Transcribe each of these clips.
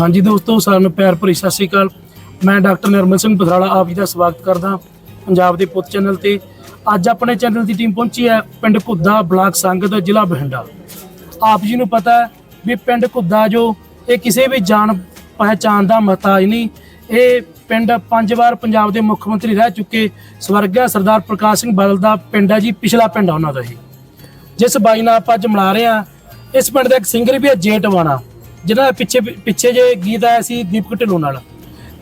ਹਾਂਜੀ ਦੋਸਤੋ ਸਾਨੂੰ ਪਿਆਰ ਭਰੀ ਸਤਿ ਸ਼੍ਰੀ ਅਕਾਲ। ਮੈਂ ਡਾਕਟਰ ਨਿਰਮਲ ਸਿੰਘ ਬਥਰਾਲਾ, ਆਪ ਜੀ ਦਾ ਸਵਾਗਤ ਕਰਦਾ ਪੰਜਾਬ ਦੇ ਪੁੱਤ ਚੈਨਲ ਤੇ। ਅੱਜ ਆਪਣੇ ਚੈਨਲ ਦੀ ਟੀਮ ਪਹੁੰਚੀ ਹੈ ਪਿੰਡ ਘੁੱਦਾ ਬਲਾਕ ਸੰਗਤ, ਜ਼ਿਲ੍ਹਾ ਬਠਿੰਡਾ। ਆਪ ਜੀ ਨੂੰ ਪਤਾ ਹੈ ਵੀ ਪਿੰਡ ਘੁੱਦਾ ਜੋ ਇਹ ਕਿਸੇ ਵੀ ਜਾਣ ਪਹਿਚਾਣ ਦਾ ਮਹਤਾਜ ਨਹੀਂ, ਇਹ ਪਿੰਡ ਪੰਜ ਵਾਰ ਪੰਜਾਬ ਦੇ ਮੁੱਖ ਮੰਤਰੀ ਰਹਿ ਚੁੱਕੇ ਸਵਰਗਿਆ ਸਰਦਾਰ ਪ੍ਰਕਾਸ਼ ਸਿੰਘ ਬਾਦਲ ਦਾ ਪਿੰਡ ਹੈ ਜੀ, ਪਿਛਲਾ ਪਿੰਡ ਆ ਉਹਨਾਂ ਦਾ ਇਹ। ਜਿਸ ਬਾਈ ਨਾਲ ਆਪਾਂ ਅੱਜ ਮਿਲਾ ਰਹੇ ਆ ਇਸ ਪਿੰਡ ਦਾ ਇੱਕ ਸਿੰਗਰ ਵੀ ਹੈ ਜੇਟਵਾਣਾ ਜਿਹਦਾ ਦਾ ਪਿੱਛੇ ਪਿੱਛੇ ਜੇ ਗੀਤ ਆਇਆ ਸੀ ਦੀਪਕ ਢਿੱਲੋਂ ਨਾਲ।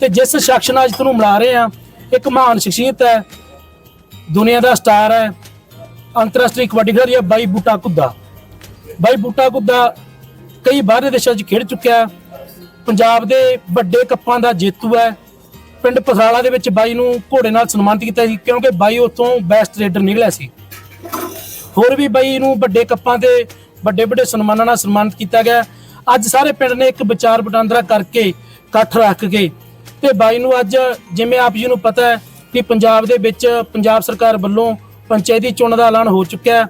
ਤੇ ਜਿਸ ਸ਼ਖਸ ਨਾਲ ਅੱਜ ਤੁਹਾਨੂੰ ਮਿਲਾ ਰਹੇ ਆ ਇੱਕ ਮਹਾਨ ਸ਼ਖਸੀਅਤ ਹੈ, ਦੁਨੀਆ ਦਾ ਸਟਾਰ ਹੈ, ਅੰਤਰਰਾਸ਼ਟਰੀ ਕਬੱਡੀ ਖਿਡਾਰੀ ਹੈ ਬਾਈ ਬੂਟਾ ਕੁੱਦਾ ਬਾਈ ਬੂਟਾ ਕੁੱਦਾ ਕਈ ਬਾਹਰਲੇ ਦੇਸ਼ਾਂ 'ਚ ਖੇਡ ਚੁੱਕਿਆ ਪੰਜਾਬ ਦੇ ਵੱਡੇ ਕੱਪਾਂ ਦਾ ਜੇਤੂ ਹੈ। ਪਿੰਡ ਪਸਾਲਾ ਦੇ ਵਿੱਚ ਬਾਈ ਨੂੰ ਘੋੜੇ ਨਾਲ ਸਨਮਾਨਿਤ ਕੀਤਾ ਸੀ, ਕਿਉਂਕਿ ਬਾਈ ਉੱਥੋਂ ਬੈਸਟ ਰੇਡਰ ਨਿਕਲਿਆ ਸੀ। ਹੋਰ ਵੀ ਬਾਈ ਨੂੰ ਵੱਡੇ ਕੱਪਾਂ ਤੇ ਵੱਡੇ ਵੱਡੇ ਸਨਮਾਨਾਂ ਨਾਲ ਸਨਮਾਨਿਤ ਕੀਤਾ ਗਿਆ। ਅੱਜ ਸਾਰੇ ਪਿੰਡ ਨੇ ਇੱਕ ਵਿਚਾਰ ਵਟਾਂਦਰਾ ਕਰਕੇ ਇਕੱਠ ਰੱਖ ਕੇ ਤੇ ਬਾਈ ਨੂੰ ਅੱਜ ਜਿਵੇਂ ਆਪ ਜੀ ਨੂੰ ਪਤਾ ਹੈ ਕਿ ਪੰਜਾਬ ਦੇ ਵਿੱਚ ਪੰਜਾਬ ਸਰਕਾਰ ਵੱਲੋਂ ਪੰਚਾਇਤੀ ਚੋਣਾਂ ਦਾ ਐਲਾਨ ਹੋ ਚੁੱਕਿਆ ਹੈ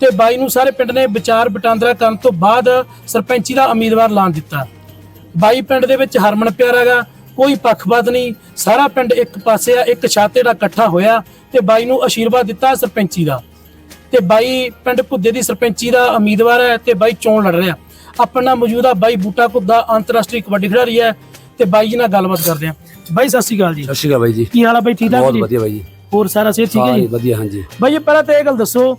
ਤੇ ਬਾਈ ਨੂੰ ਸਾਰੇ ਪਿੰਡ ਨੇ ਵਿਚਾਰ ਵਟਾਂਦਰਾ ਕਰਨ ਤੋਂ ਬਾਅਦ ਸਰਪੰਚੀ ਦਾ ਉਮੀਦਵਾਰ ਐਲਾਨ ਦਿੱਤਾ। ਬਾਈ ਪਿੰਡ ਦੇ ਵਿੱਚ ਹਰਮਨ ਪਿਆਰਾ ਹੈਗਾ, ਕੋਈ ਪੱਖਪਾਤ ਨਹੀਂ, ਸਾਰਾ ਪਿੰਡ ਇੱਕ ਪਾਸੇ ਆ, ਇੱਕ ਛਾਤੇ ਦਾ ਇਕੱਠਾ ਹੋਇਆ ਤੇ ਬਾਈ ਨੂੰ ਅਸ਼ੀਰਵਾਦ ਦਿੱਤਾ ਸਰਪੰਚੀ ਦਾ। ਤੇ ਬਾਈ ਪਿੰਡ ਭੁੱਦੇ ਦੀ ਸਰਪੰਚੀ ਦਾ ਉਮੀਦਵਾਰ ਹੈ ਤੇ ਬਾਈ ਚੋਣ ਲੜ ਰਿਹਾ। ਆਪਣਾ ਮੌਜੂਦਾ ਬਾਈ ਬੂਟਾ ਘੁੱਦਾ ਅੰਤਰਰਾਸ਼ਟਰੀ ਕਬੱਡੀ ਖਿਡਾਰੀ ਹੈ ਤੇ ਬਾਈ ਜੀ ਨਾਲ ਗੱਲਬਾਤ ਕਰਦੇ ਹਾਂ। ਬਾਈ ਸਤਿ ਸ਼੍ਰੀ ਅਕਾਲ ਜੀ। ਸਤਿ ਸ਼੍ਰੀ ਅਕਾਲ ਬਾਈ ਜੀ। ਕੀ ਹਾਲ ਆ ਬਾਈ ਠੀਕ ਠਾਕ ਬਹੁਤ ਜੀ? ਵਧੀਆ ਬਾਈ ਜੀ। ਹੋਰ ਸਾਰਾ ਸਿਹਤ ਠੀਕ ਹੈ ਜੀ? ਵਧੀਆ ਹਾਂਜੀ। ਬਾਈ ਜੀ ਪਹਿਲਾਂ ਤਾਂ ਇਹ ਗੱਲ ਦੱਸੋ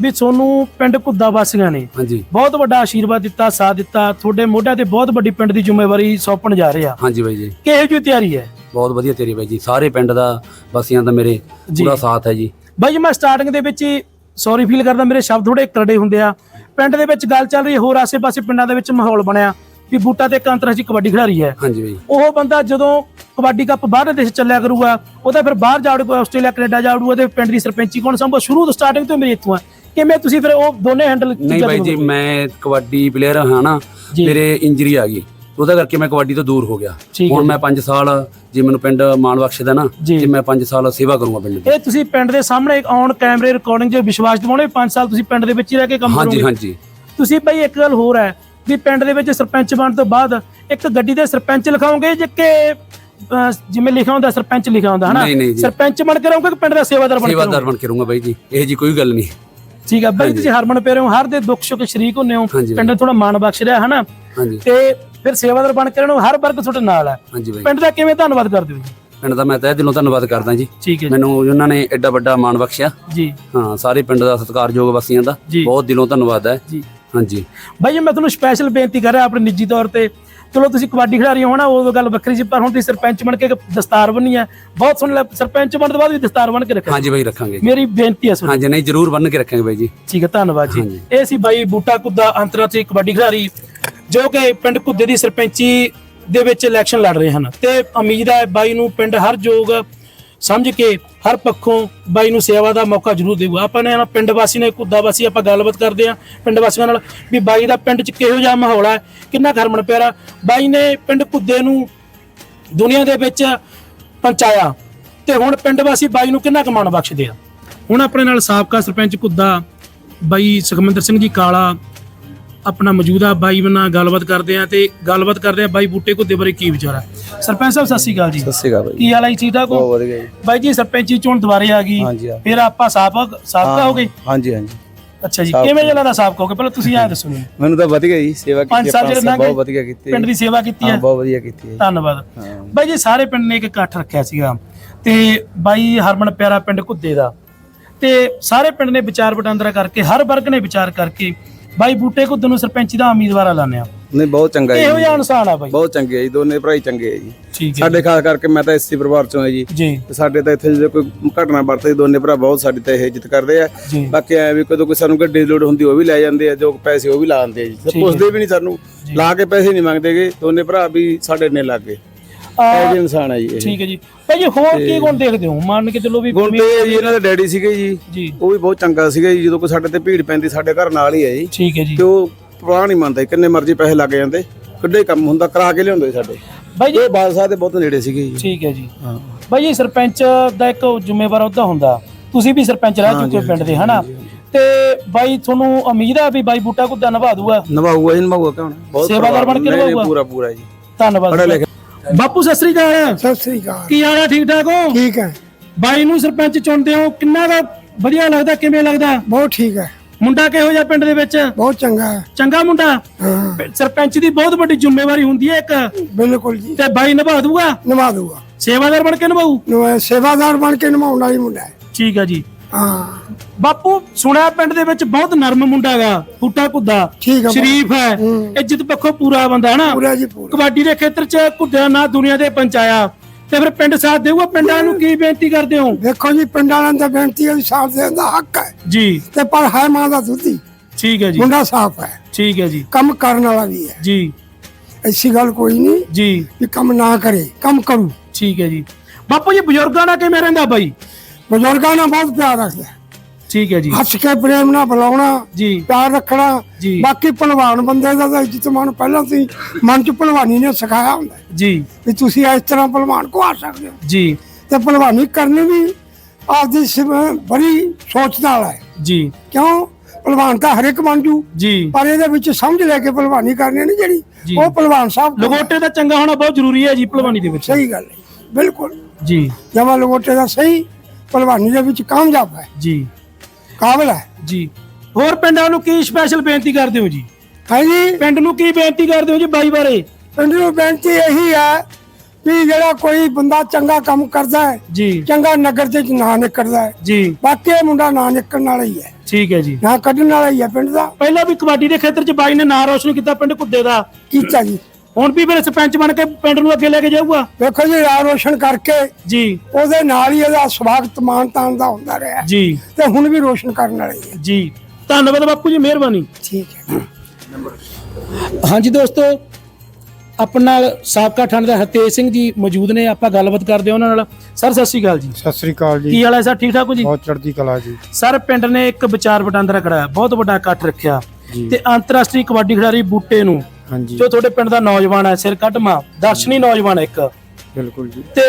ਵੀ ਤੁਹਾਨੂੰ ਪਿੰਡ ਘੁੱਦਾ ਵਾਸੀਆਂ ਨੇ ਹਾਂਜੀ। ਬਹੁਤ ਵੱਡਾ ਆਸ਼ੀਰਵਾਦ ਦਿੱਤਾ ਸਾਥ ਦਿੱਤਾ। ਤੁਹਾਡੇ ਮੋਢਿਆਂ ਤੇ ਬਹੁਤ ਵੱਡੀ ਪਿੰਡ ਦੀ ਜ਼ਿੰਮੇਵਾਰੀ ਸੌਂਪਣ ਜਾ ਰਹੇ ਆ। ਹਾਂਜੀ ਬਾਈ ਜੀ। ਕਿਹੋ ਜਿਹੀ ਤਿਆਰੀ ਹੈ? ਬਹੁਤ ਵਧੀਆ ਤੇਰੀ ਬਾਈ ਜੀ। ਸਾਰੇ ਪਿੰਡ ਦਾ ਵਾਸੀਆਂ ਦਾ ਮੇਰੇ। ਪੂਰਾ ਸਾਥ ਹੈ ਜੀ। ਬਾਈ ਜੀ ਮੈਂ ਸਟਾਰਟਿੰਗ ਦੇ ਵਿੱਚ ਹੀ ਸੌਰੀ ਫੀਲ ਕਰਦਾ ਮੇਰੇ ਸ਼ਬਦ ਥੋੜੇ ਕਰੜੇ ਹੁੰਦੇ ਆ। ਪਿੰਡ ਦੇ ਵਿੱਚ ਗੱਲ ਚੱਲ ਰਹੀ ਹੋਰ ਆਸੇ-ਪਾਸੇ ਪਿੰਡਾਂ ਦੇ ਵਿੱਚ ਮਾਹੌਲ ਬਣਿਆ ਵੀ ਬੂਟਾ ਤੇ ਇੱਕ ਅੰਤਰਰਾਸ਼ਟਰੀ ਕਬੱਡੀ ਖਿਡਾਰੀ ਹੈ। ਹਾਂਜੀ ਬਾਈ। ਉਹ ਬੰਦਾ ਜਦੋਂ ਕਬੱਡੀ ਕੱਪ ਬਾਹਰ ਦੇਸ਼ ਚੱਲਿਆ ਕਰੂਗਾ ਉਹ ਤਾਂ ਫਿਰ ਬਾਹਰ ਜਾੜੂਗਾ ਆਸਟ੍ਰੇਲੀਆ ਕੈਨੇਡਾ ਜਾੜੂਗਾ ਤੇ ਪਿੰਡ ਦੀ ਸਰਪੰਚੀ ਕੌਣ ਸੰਭੋ ਸ਼ੁਰੂ ਤੋਂ ਸਟਾਰਟਿੰਗ ਤੋਂ ਮੇਰੀ ਇੱਥੋਂ ਆ ਕਿਵੇਂ ਤੁਸੀਂ ਫਿਰ ਉਹ ਦੋਨੇ ਹੈਂਡਲ ਨਹੀਂ ਬਾਈ ਜੀ ਮੈਂ ਕਬੱਡੀ ਪਲੇਅਰ ਹਾਂ ਨਾ। ਮੇਰੇ ਇੰਜਰੀ ਆ ਗਈ। ਉਹਦਾ ਕਰਕੇ ਮੈਂ ਕਬੱਡੀ ਤੋਂ ਦੂਰ ਹੋ ਗਿਆ। ਠੀਕ ਹੈ ਹੁਣ ਮੈਂ 5 ਸਾਲ ਜੇ ਮੈਨੂੰ ਪਿੰਡ ਮਾਣ ਬਖਸ਼ਦਾ ਨਾ ਜੀ। ਤੇ ਮੈਂ 5 ਸਾਲ ਸੇਵਾ ਕਰੂੰਗਾ ਪਿੰਡ ਦੀ। ਇਹ ਤੁਸੀਂ ਪਿੰਡ ਦੇ ਸਾਹਮਣੇ ਔਨ ਕੈਮਰੇ ਰਿਕਾਰਡਿੰਗ 'ਚ ਵਿਸ਼ਵਾਸ ਦਿਵਾਉਣੇ 5 ਸਾਲ ਤੁਸੀਂ ਪਿੰਡ ਦੇ ਵਿੱਚ ਹੀ ਰਹਿ ਕੇ ਕੰਮ ਹਾਂਜੀ ਕਰੋਗੇ। ਹਾਂਜੀ। ਤੁਸੀਂ ਭਾਈ ਇੱਕ ਗੱਲ ਹੋਰ ਹੈ ਵੀ ਪਿੰਡ ਦੇ ਵਿੱਚ ਸਰਪੰਚ ਬਣਨ ਤੋਂ ਬਾਅਦ ਇੱਕ ਗੱਡੀ ਦੇ ਸਰਪੰਚ ਲਿਖਾਓਗੇ ਜੇ ਕਿ ਅਹ, ਜਿਵੇਂ ਲਿਖਿਆ ਹੁੰਦਾ ਸਰਪੰਚ ਲਿਖਿਆ ਹੁੰਦਾ ਹਨਾ? ਨਹੀਂ, ਨਹੀਂ ਜੀ। ਸਰਪੰਚ ਬਣ ਕੇ ਰਹੋਗੇ ਕਿ ਪਿੰਡ ਦਾ ਸੇਵਾਦਾਰ ਬਣ ਕੇ ਸੇਵਾਦਾਰ ਰਹੋਗੇ? ਬਣ ਕੇ ਰਹੂੰਗਾ ਬਾਈ ਜੀ ਇਹ ਜੀ ਕੋਈ ਗੱਲ ਨਹੀਂ। ਠੀਕ ਹੈ ਬਾਈ ਤੁਸੀਂ ਹਰਮਨ ਪਿਆਰੇ ਹੋ ਹਰ ਦੇ ਦੁੱਖ ਸੁੱਖ ਸ਼ਰੀਕ ਹੁੰਨੇ ਹੋ ਹਾਂਜੀ। ਪਿੰਡ ਥੋੜਾ ਮਾਣ ਬਖਸ਼ ਰਿਹਾ ਹਨਾ? ਹਾਂਜੀ। ਤੇ ਫਿਰ ਸੇਵਾਦਾਰ ਬਣ ਕੇ ਰਹਿਣਾ ਹਰ ਵਰਗ ਤੁਹਾਡੇ ਨਾਲ ਹੈ। ਹਾਂਜੀ ਬਾਈ। ਪਿੰਡ ਦਾ ਕਿਵੇਂ ਧੰਨਵਾਦ ਕਰਦੇ ਹੋ ਜੀ? ਪਿੰਡ ਦਾ ਮੈਂ ਤਹਿ ਦਿਲੋਂ ਧੰਨਵਾਦ ਕਰਦਾ ਜੀ। ਠੀਕ ਹੈ ਜੀ। ਮੈਨੂੰ ਉਹਨਾਂ ਨੇ ਐਡਾ ਵੱਡਾ ਮਾਣ ਬਖਸ਼ਿਆ। ਜੀ। ਹਾਂ ਸਾਰੇ ਪਿੰਡ ਦਾ ਸਤਿਕਾਰਯੋਗ ਵਾਸੀਆਂ ਦਾ ਜੀ। ਬਹੁਤ ਦਿਲੋਂ ਧੰਨਵਾਦ ਹੈ। ਜੀ। ਹਾਂਜੀ। ਬਾਈ ਜੀ ਮੈਂ ਤੁਹਾਨੂੰ ਸਪੈਸ਼ਲ ਬੇਨਤੀ ਕਰ ਰਿਹਾ ਆਪਣੇ ਨਿੱਜੀ ਤੌਰ ਤੇ। ਚਲੋ ਤੁਸੀਂ ਕਬੱਡੀ ਖਿਡਾਰੀ ਹੋ ਨਾ ਉਹ ਗੱਲ ਵੱਖਰੀ ਸੀ ਪਰ ਹੁਣ ਤੁਸੀਂ ਸਰਪੰਚ ਬਣ ਕੇ ਇੱਕ ਦਸਤਾਰ ਬੰਨੀ ਹੈ। ਬਹੁਤ ਸੋਹਣਾ ਲੱਗ- ਸਰਪੰਚ ਬਣਨ ਤੋਂ ਬਾਅਦ ਵੀ ਦਸਤਾਰ ਬਣ ਕੇ ਰੱਖਿਆ। ਹਾਂਜੀ ਬਾਈ ਰੱਖਾਂਗੇ ਮੇਰੀ ਬੇਨਤੀ ਹੈ ਸੁਣੋ। ਹਾਂਜੀ ਨਹੀਂ ਜਰੂਰ ਬੰਨ ਕੇ ਰੱਖਾਂਗੇ ਬਾਈ ਜੀ। ਠੀਕ ਹੈ ਧੰਨਵਾਦ ਜੀ। ਹਾਂਜੀ। ਇਹ ਸੀ ਬਾਈ ਬੂਟਾ ਕੁੱਦਾ ਅੰਤਰਰਾਸ਼ਟਰੀ ਕਬੱਡੀ ਖਿਡਾਰੀ। ਜੋ ਕਿ ਪਿੰਡ ਕੁੱਦੇ ਦੀ ਸਰਪੰਚੀ ਦੇ ਵਿੱਚ ਇਲੈਕਸ਼ਨ ਲੜ ਰਹੇ ਹਨ। ਤੇ ਉਮੀਦ ਹੈ ਬਾਈ ਨੂੰ ਪਿੰਡ ਹਰ ਯੋਗ ਸਮਝ ਕੇ ਹਰ ਪੱਖੋਂ ਬਾਈ ਨੂੰ ਸੇਵਾ ਦਾ ਮੌਕਾ ਜ਼ਰੂਰ ਦੇਊਗਾ ਆਪਾਂ ਨੇ ਪਿੰਡ ਵਾਸੀ ਨੇ ਕੁੱਦਾ ਵਾਸੀ ਆਪਾਂ ਗੱਲਬਾਤ ਕਰਦੇ ਆ ਪਿੰਡ ਵਾਸੀਆਂ ਨਾਲ ਵੀ ਬਾਈ ਦਾ ਪਿੰਡ 'ਚ ਕਿਹੋ ਜਿਹਾ ਮਾਹੌਲ ਹੈ, ਕਿੰਨਾ ਹਰਮਨ ਪਿਆਰਾ। ਬਾਈ ਨੇ ਪਿੰਡ ਕੁੱਦੇ ਨੂੰ ਦੁਨੀਆ ਦੇ ਵਿੱਚ ਪਹੁੰਚਾਇਆ ਤੇ ਹੁਣ ਪਿੰਡ ਵਾਸੀ ਬਾਈ ਨੂੰ ਕਿੰਨਾ ਕਮਾਣ ਬਖਸ਼ਦੇ ਆ। ਹੁਣ ਆਪਣੇ ਨਾਲ ਸਾਬਕਾ ਸਰਪੰਚ ਕੁੱਦਾ ਬਾਈ ਸੁਖਮੰਦਰ ਸਿੰਘ ਜੀ ਕਾਲਾ ਆਪਣਾ ਮੌਜੂਦਾ ਬਾਈ ਨਾਲ ਗੱਲਬਾਤ ਕਰਦੇ ਆ ਤੇ ਗੱਲਬਾਤ ਕਰਦੇ ਆ ਬਾਈ ਬੂਟੇ ਕੁੱਦੇ ਬਾਰੇ ਕੀ ਵਿਚਾਰਾ ਸਰਪੰਚ ਸਾਹਿਬ ਸਤਿ ਸ਼੍ਰੀ ਅਕਾਲ ਜੀ। ਸਤਿ ਸ਼੍ਰੀ ਅਕਾਲ ਬਾਈ। ਕੀ ਹਾਲ ਹੈ ਜੀ ਠੀਕ ਠਾਕ ਹੋ? ਬਹੁਤ ਵਧੀਆ ਜੀ। ਬਾਈ ਜੀ ਸਰਪੰਚੀ ਚੋਣ ਦੁਬਾਰੇ ਆ ਗਈ। ਹਾਂਜੀ ਹਾਂ। ਫਿਰ ਆਪਾਂ ਸਾਬਕ ਸਾਬਕਾ ਹੋ ਗਏ? ਹਾਂਜੀ ਹਾਂਜੀ। ਅੱਛਾ ਜੀ ਸਾਬਕਾ। ਕਿਵੇਂ ਜਿਹਾ ਦਾ ਸਾਬਕਾ ਹੋ ਪਹਿਲਾਂ ਤੁਸੀਂ ਐਂ ਦੱਸੋ ਮੈਨੂੰ। ਮੈਨੂੰ ਤਾਂ ਵਧੀਆ ਜੀ ਸੇਵਾ ਪੰਜ ਕੀਤੀ ਸਾਲ ਜਿਹੜੇ ਲੰਘ ਗਏ, ਬਹੁਤ ਵਧੀਆ ਕੀਤੀ ਪਿੰਡ ਦੀ ਸੇਵਾ ਕੀਤੀ ਹਾਂ। ਹੈ ਬਹੁਤ ਵਧੀਆ ਕੀਤੀ ਹੈ ਜੀ। ਧੰਨਵਾਦ। ਹਾਂ। ਬਾਈ ਜੀ ਸਾਰੇ ਪਿੰਡ ਨੇ ਇੱਕ ਇਕੱਠ ਰੱਖਿਆ ਸੀਗਾ। ਤੇ ਬਾਈ ਹਰਮਨ ਪਿਆਰਾ ਪਿੰਡ ਘੁੱਦੇ ਦਾ। ਤੇ ਸਾਰੇ ਪਿੰਡ ਨੇ ਵਿਚਾਰ ਵਟਾਂਦਰਾ ਕਰਕੇ ਹਰ ਵਰਗ ਨੇ ਵਿਚਾਰ ਕਰਕੇ ਬਾਈ ਬੂਟੇ ਘੁੱਦੇ ਨੂੰ ਸਰਪੰਚੀ ਦਾ ਉਮੀਦਵਾਰ ਐਲਾਨਿਆ ਨਹੀਂ ਬਹੁਤ ਚੰਗਾ ਹੈ ਇਹੋ ਜੀ ਜਿਹਾ ਇਨਸਾਨ ਆ ਬਾਈ। ਬਹੁਤ ਚੰਗੇ ਜੀ ਦੋਨੇ ਭਰਾ ਹੀ ਚੰਗੇ ਹੈ ਜੀ। ਠੀਕ ਹੈ ਸਾਡੇ ਖਾਸ ਕਰਕੇ ਮੈਂ ਤਾਂ ਇਸੇ ਪਰਿਵਾਰ ਚੋਂ ਹਾਂ ਜੀ। ਜੀ। ਤੇ ਸਾਡੇ ਤਾਂ ਇੱਥੇ ਜੇ ਕੋਈ ਘਟਨਾ ਵਰਤਦੀ ਦੋਨੇ ਭਰਾ ਬਹੁਤ ਸਾਡੀ ਤਾਂ ਇਹ ਇੱਜ਼ਤ ਕਰਦੇ ਆ। ਜੀ। ਬਾਕੀ ਐ ਵੀ ਕਦੋਂ ਕੋਈ ਸਾਨੂੰ ਗੱਡੀ ਦੀ ਲੋੜ ਹੁੰਦੀ ਉਹ ਵੀ ਲੈ ਜਾਂਦੇ ਆ ਜੋ ਪੈਸੇ ਉਹ ਵੀ ਲਾ ਦਿੰਦੇ ਆ ਜੀ। ਤੇ ਠੀਕ ਹੈ। ਪੁੱਛਦੇ ਵੀ ਨਹੀਂ ਸਾਨੂੰ। ਲਾ ਕੇ ਪੈਸੇ ਨਹੀਂ ਮੰਗਦੇਗੇ। ਦੋਨੇ ਭਰਾ ਵੀ ਸਾਡੇ ਨੇ ਲੱਗੇ। ਆ, ਇਹ ਇਨਸਾਨ ਹੈ ਜੀ ਇਹ। ਠੀਕ ਹੈ ਜੀ। ਭਾਈ ਜੀ ਹੋਰ ਕੀ ਗੁਣ ਦੇਖਦੇ ਹੋ? ਮੰਨ ਕੇ ਚੱਲੋ ਵੀ ਗੁਣ ਤੇ ਇਹ ਜੀ ਇਹਨਾਂ ਦੇ ਡੈਡੀ ਸੀਗੇ ਜੀ। ਜੀ। ਉਹ ਵੀ ਬਹੁਤ ਚੰਗਾ ਸੀਗਾ ਜੀ ਜਦੋਂ ਕੋਈ ਸਾਡੇ ਤੇ ਭੀੜ ਪੈਂਦੀ ਸਾਡੇ ਘਰ ਨਾਲ ਹੀ ਹੈ ਜੀ। ਠੀਕ ਹੈ ਜੀ। ਤੇ ਉਹ ਪਰਵਾਹ ਨਹੀਂ ਮੰਨਦਾ ਜੀ, ਕਿੰਨੇ ਮਰਜ਼ੀ ਪੈਸੇ ਲੱਗ ਜਾਂਦੇ। ਕਿੱਡੇ ਕੰਮ ਹੁੰਦਾ ਕਰਾ ਕੇ ਲਿਆਉਂਦੇ ਸਾਡੇ। ਬਾਈ ਜੀ। ਇਹ ਬਾਦਸ਼ਾਹ ਦੇ ਬਹੁਤ ਨੇੜੇ ਸੀਗੇ ਜੀ। ਠੀਕ ਹੈ ਜੀ। ਹਾਂ। ਬਾਈ ਜੀ ਸਰਪੰਚ ਦਾ ਇੱਕ ਜ਼ਿੰਮੇਵਾਰ ਅਹੁਦਾ ਹੁੰਦਾ। ਤੁਸੀਂ ਵੀ ਸਰਪੰਚ ਰਹਿ ਚੁੱਕੇ ਹੋ ਪਿੰਡ ਦੇ ਹਨਾ? ਤੇ ਬਾਈ ਤੁਹਾਨੂੰ ਉਮੀਦ ਆ ਵੀ ਬਾਈ ਬੂਟਾ ਕੁੱਦਾ ਨਿਭਾ ਦੂਗਾ? ਨਿਭਾਊਗਾ ਜੀ ਨਿਭਾਊਗਾ ਕਿਉਂ ਨਾ? ਬਹੁਤ ਸੇਵਾਦਾਰ ਬਣ ਕੇ ਨਹੀਂ, ਨਹੀਂ, ਨਿਭਾਊਗਾ? ਪੂਰਾ ਪੂਰਾ ਜੀ। ਧੰਨਵਾਦ ਪੜ੍ਹਿਆ ਲਿਖਿਆ ਬਾਪੂ ਸਤਿ ਸ੍ਰੀ ਅਕਾਲ। ਸਤਿ ਸ੍ਰੀ ਅਕਾਲ। ਕੀ ਹਾਲ ਹੈ ਠੀਕ ਠਾਕ ਹੋ? ਠੀਕ ਹੈ। ਬਾਈ ਨੂੰ ਸਰਪੰਚ ਚੁਣਦੇ ਹੋ ਕਿੰਨਾ ਦਾ ਵਧੀਆ ਲੱਗਦਾ ਕਿਵੇਂ ਲੱਗਦਾ? ਬਹੁਤ ਠੀਕ ਹੈ। ਮੁੰਡਾ ਕਿਹੋ ਜਿਹਾ ਪਿੰਡ ਦੇ ਵਿੱਚ? ਬਹੁਤ ਚੰਗਾ ਹੈ। ਚੰਗਾ ਮੁੰਡਾ? ਹਾਂ। ਸਰਪੰਚ ਦੀ ਬਹੁਤ ਵੱਡੀ ਜ਼ਿੰਮੇਵਾਰੀ ਹੁੰਦੀ ਹੈ ਇੱਕ। ਬਿਲਕੁਲ ਜੀ। ਤੇ ਬਾਈ ਨਿਭਾ ਦੂਗਾ ਨਿਭਾ ਦੂਗਾ ਸੇਵਾਦਾਰ ਬਣ ਕੇ ਨਿਭਾਊ? ਨਿਭਾ- ਸੇਵਾਦਾਰ ਬਣ ਕੇ ਨਿਭਾਉਣ ਵਾਲੀ ਮੁੰਡਾ ਹੈ। ਠੀਕ ਹੈ ਜੀ। ਹਾਂ। ਬਾਪੂ ਸੁਣਿਆ ਪਿੰਡ ਦੇ ਵਿੱਚ ਬਹੁਤ ਨਰਮ ਮੁੰਡਾ ਹੈਗਾ ਫੁੱਟਾ ਕੁੱਦਾ ਠੀਕ ਸ਼ਰੀਫ ਹੈ ਹੂੰ। ਇੱਜ਼ਤ ਪੱਖੋਂ ਪੂਰਾ ਬੰਦਾ ਹੈ ਨਾ? ਪੂਰਾ ਜੀ ਪੂਰਾ। ਕਬੱਡੀ ਦੇ ਖੇਤਰ 'ਚ ਕੁੱਦਿਆ ਨਾ ਦੁਨੀਆ ਦੇ ਪੰਚਾਇਆ ਤੇ ਫਿਰ ਪਿੰਡ ਸਾਥ ਦੇਊਗਾ? ਪਿੰਡਾਂ ਨੂੰ ਕੀ ਬੇਨਤੀ ਕਰਦੇ ਹੋ? ਦੇਖੋ ਜੀ ਪਿੰਡਾਂ ਵਾਲਿਆਂ ਦਾ ਬੇਨਤੀ ਹੈ ਵੀ ਸਾਥ ਦੇਣ ਦਾ ਹੱਕ ਹੈ। ਜੀ। ਤੇ ਪਰ ਹੈ ਮਾਂ ਦਾ ਦੁੱਧੀ। ਠੀਕ ਹੈ ਜੀ। ਮੁੰਡਾ ਸਾਫ਼ ਹੈ। ਠੀਕ ਹੈ ਜੀ। ਕੰਮ ਕਰਨ ਵਾਲਾ ਵੀ ਹੈ। ਜੀ। ਐਸੀ ਗੱਲ ਕੋਈ ਨਹੀਂ ਜੀ। ਵੀ ਕੰਮ ਨਾ ਕਰੇ ਕੰਮ ਕਰੂ। ਠੀਕ ਹੈ ਜੀ। ਬਾਪੂ ਜੀ ਬਜ਼ੁਰਗਾਂ ਨਾਲ ਕਿਵੇਂ ਰਹਿੰਦਾ ਬਾਈ? ਬਜ਼ੁਰਗਾਂ ਨਾਲ ਬਹੁਤ ਪਿਆਰ ਰੱਖਦਾ। ਠੀਕ ਹੈ ਜੀ। ਹੱਸ ਕੇ ਪ੍ਰੇਮ ਨਾਲ ਬੁਲਾਉਣਾ ਜੀ। ਪਿਆਰ ਰੱਖਣਾ ਜੀ। ਬਾਕੀ ਭਲਵਾਨ ਬੰਦੇ ਦਾ ਤਾਂ ਇੱਜ਼ਤ ਮਾਨ ਪਹਿਲਾਂ ਹੀ ਮਨ ਚ ਭਲਵਾਨੀ ਨੇ ਸਿਖਾਇਆ ਹੁੰਦਾ ਜੀ। ਵੀ ਤੁਸੀਂ ਇਸ ਤਰ੍ਹਾਂ ਭਲਵਾਨ ਕੋ ਆ ਸਕਦੇ ਹੋ। ਜੀ। ਤੇ ਭਲਵਾਨੀ ਕਰਨੀ ਵੀ ਆਪਦੀ ਸਿਮ- ਬੜੀ ਸੋਚ ਨਾਲ ਹੈ। ਜੀ। ਕਿਉਂ? ਭਲਵਾਨ ਤਾਂ ਹਰ ਇੱਕ ਬਣ ਜੂ। ਜੀ। ਪਰ ਇਹਦੇ ਵਿੱਚ ਸਮਝ ਲੈ ਕੇ ਭਲਵਾਨੀ ਕਰਨੀ ਨਹੀਂ। ਜਿਹੜੀ। ਉਹ ਭਲਵਾਨ ਸਾਹਿਬ। ਲਗੋਟੇ ਦਾ ਚੰਗਾ ਹੋਣਾ ਬਹੁਤ ਜ਼ਰੂਰੀ ਹੈ ਜੀ ਭਲਵਾਨੀ ਦੇ ਵਿੱਚ। ਸਹੀ ਗੱਲ ਹੈ। ਬਿਲਕੁਲ। ਜੀ। ਜਮਾ ਲਗੋਟੇ ਦਾ ਸਹੀ ਭਲਵਾਨੀ ਦੇ ਵਿੱਚ ਕਾਮਯਾਬ ਹੈ। ਜੀ। ਕਾਬਲ ਹੈ। ਜੀ। ਹੋਰ ਪਿੰਡਾਂ ਨੂੰ ਕੀ ਸਪੈਸ਼ਲ ਬੇਨਤੀ ਕਰਦੇ ਹੋ ਜੀ? ਹੈ ਜੀ। ਪਿੰਡ ਨੂੰ ਕੀ ਬੇਨਤੀ ਕਰਦੇ ਹੋ ਜੀ ਬਾਈ ਬਾਰੇ? ਪਿੰਡ ਨੂੰ ਬੇਨਤੀ ਇਹੀ ਹੈ ਵੀ ਜਿਹੜਾ ਕੋਈ ਬੰਦਾ ਚੰਗਾ ਕੰਮ ਕਰਦਾ ਹੈ ਜੀ। ਚੰਗਾ ਨਗਰ ਦੇ ਚ ਨਾਂ ਨਿਕਲਦਾ ਹੈ। ਜੀ। ਬਾਕੀ ਇਹ ਮੁੰਡਾ ਨਾਂ ਨਿਕਲਣ ਵਾਲਾ ਹੀ ਹੈ। ਠੀਕ ਹੈ ਜੀ। ਨਾਂ ਕੱਢਣ ਵਾਲਾ ਹੀ ਹੈ ਪਿੰਡ ਦਾ। ਪਹਿਲਾਂ ਵੀ ਕਬੱਡੀ ਦੇ ਖੇਤਰ 'ਚ ਬਾਈ ਨੇ ਨਾਂ ਰੋਸ਼ਨ ਕੀਤਾ ਪਿੰਡ ਕੁੱਦੇ ਦਾ। ਕੀਤਾ ਜੀ। ਹੁਣ ਵੀ ਫਿਰ ਸਰਪੰਚ ਬਣ ਕੇ ਪਿੰਡ ਨੂੰ ਅੱਗੇ ਲੈ ਕੇ ਜਾਊਗਾ? ਵੇਖੋ ਜੀ ਰਾਹ ਰੋਸ਼ਨ ਕਰਕੇ ਜੀ। ਉਹਦੇ ਨਾਲ ਹੀ ਇਹਦਾ ਸਵਾਗਤ ਮਾਨ ਤਾਨ ਦਾ ਹੁੰਦਾ ਰਿਹਾ। ਜੀ। ਤੇ ਹੁਣ ਵੀ ਰੋਸ਼ਨ ਕਰਨ ਵਾਲੀ ਹੈ ਜੀ। ਧੰਨਵਾਦ ਬਾਪੂ ਜੀ ਮਿਹਰਬਾਨੀ। ਠੀਕ ਹੈ। ਹਾਂਜੀ ਦੋਸਤੋ ਆਪਣੇ ਨਾਲ ਸਾਬਕਾ ਥਾਣੇਦਾਰ ਹਰਤੇਜ ਸਿੰਘ ਜੀ ਮੌਜੂਦ ਨੇ ਆਪਾਂ ਗੱਲਬਾਤ ਕਰਦੇ ਹਾਂ ਉਹਨਾਂ ਨਾਲ। ਸਰ ਸਤਿ ਸ਼੍ਰੀ ਅਕਾਲ ਜੀ। ਸਤਿ ਸ੍ਰੀ ਅਕਾਲ ਕੀ ਜੀ ਹਾਲ ਹੈ ਸਰ ਠੀਕ ਠਾਕ ਹੋ ਜੀ? ਬਹੁਤ ਚੜ੍ਹਦੀ ਕਲਾ ਜੀ। ਸਰ ਪਿੰਡ ਨੇ ਇੱਕ ਵਿਚਾਰ ਵਟਾਂਦਰਾ ਕਰਾਇਆ ਬਹੁਤ ਵੱਡਾ ਇਕੱਠ ਰੱਖਿਆ। ਤੇ ਅੰਤਰਰਾਸ਼ਟਰੀ ਕਬੱਡੀ ਖਿਡਾਰੀ ਬੂਟੇ ਨੂੰ ਹਾਂਜੀ। ਜੋ ਤੁਹਾਡੇ ਪਿੰਡ ਦਾ ਨੌਜਵਾਨ ਹੈ ਸਿਰ ਕੱਟਮਾ ਦਰਸ਼ਨੀ ਨੌਜਵਾਨ ਹੈ ਇੱਕ। ਬਿਲਕੁਲ ਜੀ। ਤੇ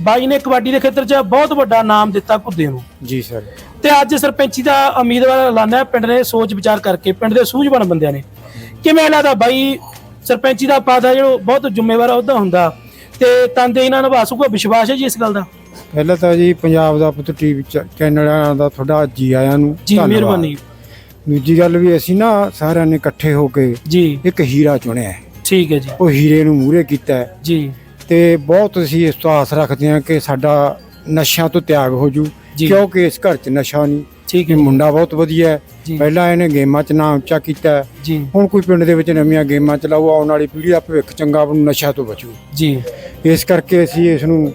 ਬਾਈ ਨੇ ਕਬੱਡੀ ਦੇ ਖੇਤਰ 'ਚ ਬਹੁਤ ਵੱਡਾ ਨਾਮ ਦਿੱਤਾ ਕੁੱਦੇ ਨੂੰ। ਜੀ ਸਰ। ਤੇ ਅੱਜ ਸਰਪੰਚੀ ਦਾ ਉਮੀਦਵਾਰ ਐਲਾਨਿਆ ਪਿੰਡ ਨੇ ਸੋਚ ਵਿਚਾਰ ਕਰਕੇ ਪਿੰਡ ਦੇ ਸੂਝਵਾਨ ਬੰਦਿਆਂ ਨੇ। ਕਿਵੇਂ ਲੱਗਦਾ ਬਾਈ ਸਰਪੰਚੀ ਦਾ ਪਦ ਹੈ ਜਿਹੜਾ ਬਹੁਤ ਜ਼ਿੰਮੇਵਾਰ ਅਹੁਦਾ ਹੁੰਦਾ। ਤੇ ਤੰਦੇ ਇਹਨਾਂ ਨਿਭਾ ਸਕੂਗਾ ਵਿਸ਼ਵਾਸ ਹੈ ਜੀ ਇਸ ਗੱਲ ਦਾ? ਪਹਿਲਾਂ ਤਾਂ ਜੀ ਪੰਜਾਬ ਦਾ ਪੁੱਤ ਟੀਵੀ ਚੈਨਲ ਦਾ ਤੁਹਾਡਾ ਜੀ ਆਇਆਂ ਨੂੰ ਜੀ। ਮਿਹਰਬਾਨੀ। ਦੂਜੀ ਗੱਲ ਵੀ ਅਸੀਂ ਨਾ ਸਾਰਿਆਂ ਨੇ ਇਕੱਠੇ ਹੋ ਕੇ ਜੀ। ਇੱਕ ਹੀਰਾ ਚੁਣਿਆ ਹੈ। ਠੀਕ ਹੈ ਜੀ। ਉਹ ਹੀਰੇ ਨੂੰ ਮੂਹਰੇ ਕੀਤਾ ਹੈ। ਜੀ। ਤੇ ਬਹੁਤ ਅਸੀਂ ਇਸ ਤੋਂ ਆਸ ਰੱਖਦੇ ਹਾਂ ਕਿ ਸਾਡਾ ਨਸ਼ਿਆਂ ਤੋਂ ਤਿਆਗ ਹੋ ਜੂ ਜੀ। ਕਿਉਂਕਿ ਇਸ ਘਰ 'ਚ ਨਸ਼ਾ ਨਹੀਂ। ਠੀਕ ਇਹ ਹੈ ਮੁੰਡਾ ਬਹੁਤ ਵਧੀਆ ਹੈ। ਜੀ। ਪਹਿਲਾਂ ਇਹਨੇ ਗੇਮਾਂ 'ਚ ਨਾਮ ਉੱਚਾ ਕੀਤਾ ਹੈ। ਜੀ। ਹੁਣ ਕੋਈ ਪਿੰਡ ਦੇ ਵਿੱਚ ਨਵੀਆਂ ਗੇਮਾਂ ਚਲਾਊ ਆਉਣ ਵਾਲੀ ਪੀੜ੍ਹੀ ਦਾ ਭਵਿੱਖ ਚੰਗਾ ਬਣੂ ਨਸ਼ਾ ਤੋਂ ਬਚੂ। ਜੀ। ਇਸ ਕਰਕੇ ਅਸੀਂ ਇਸ ਨੂੰ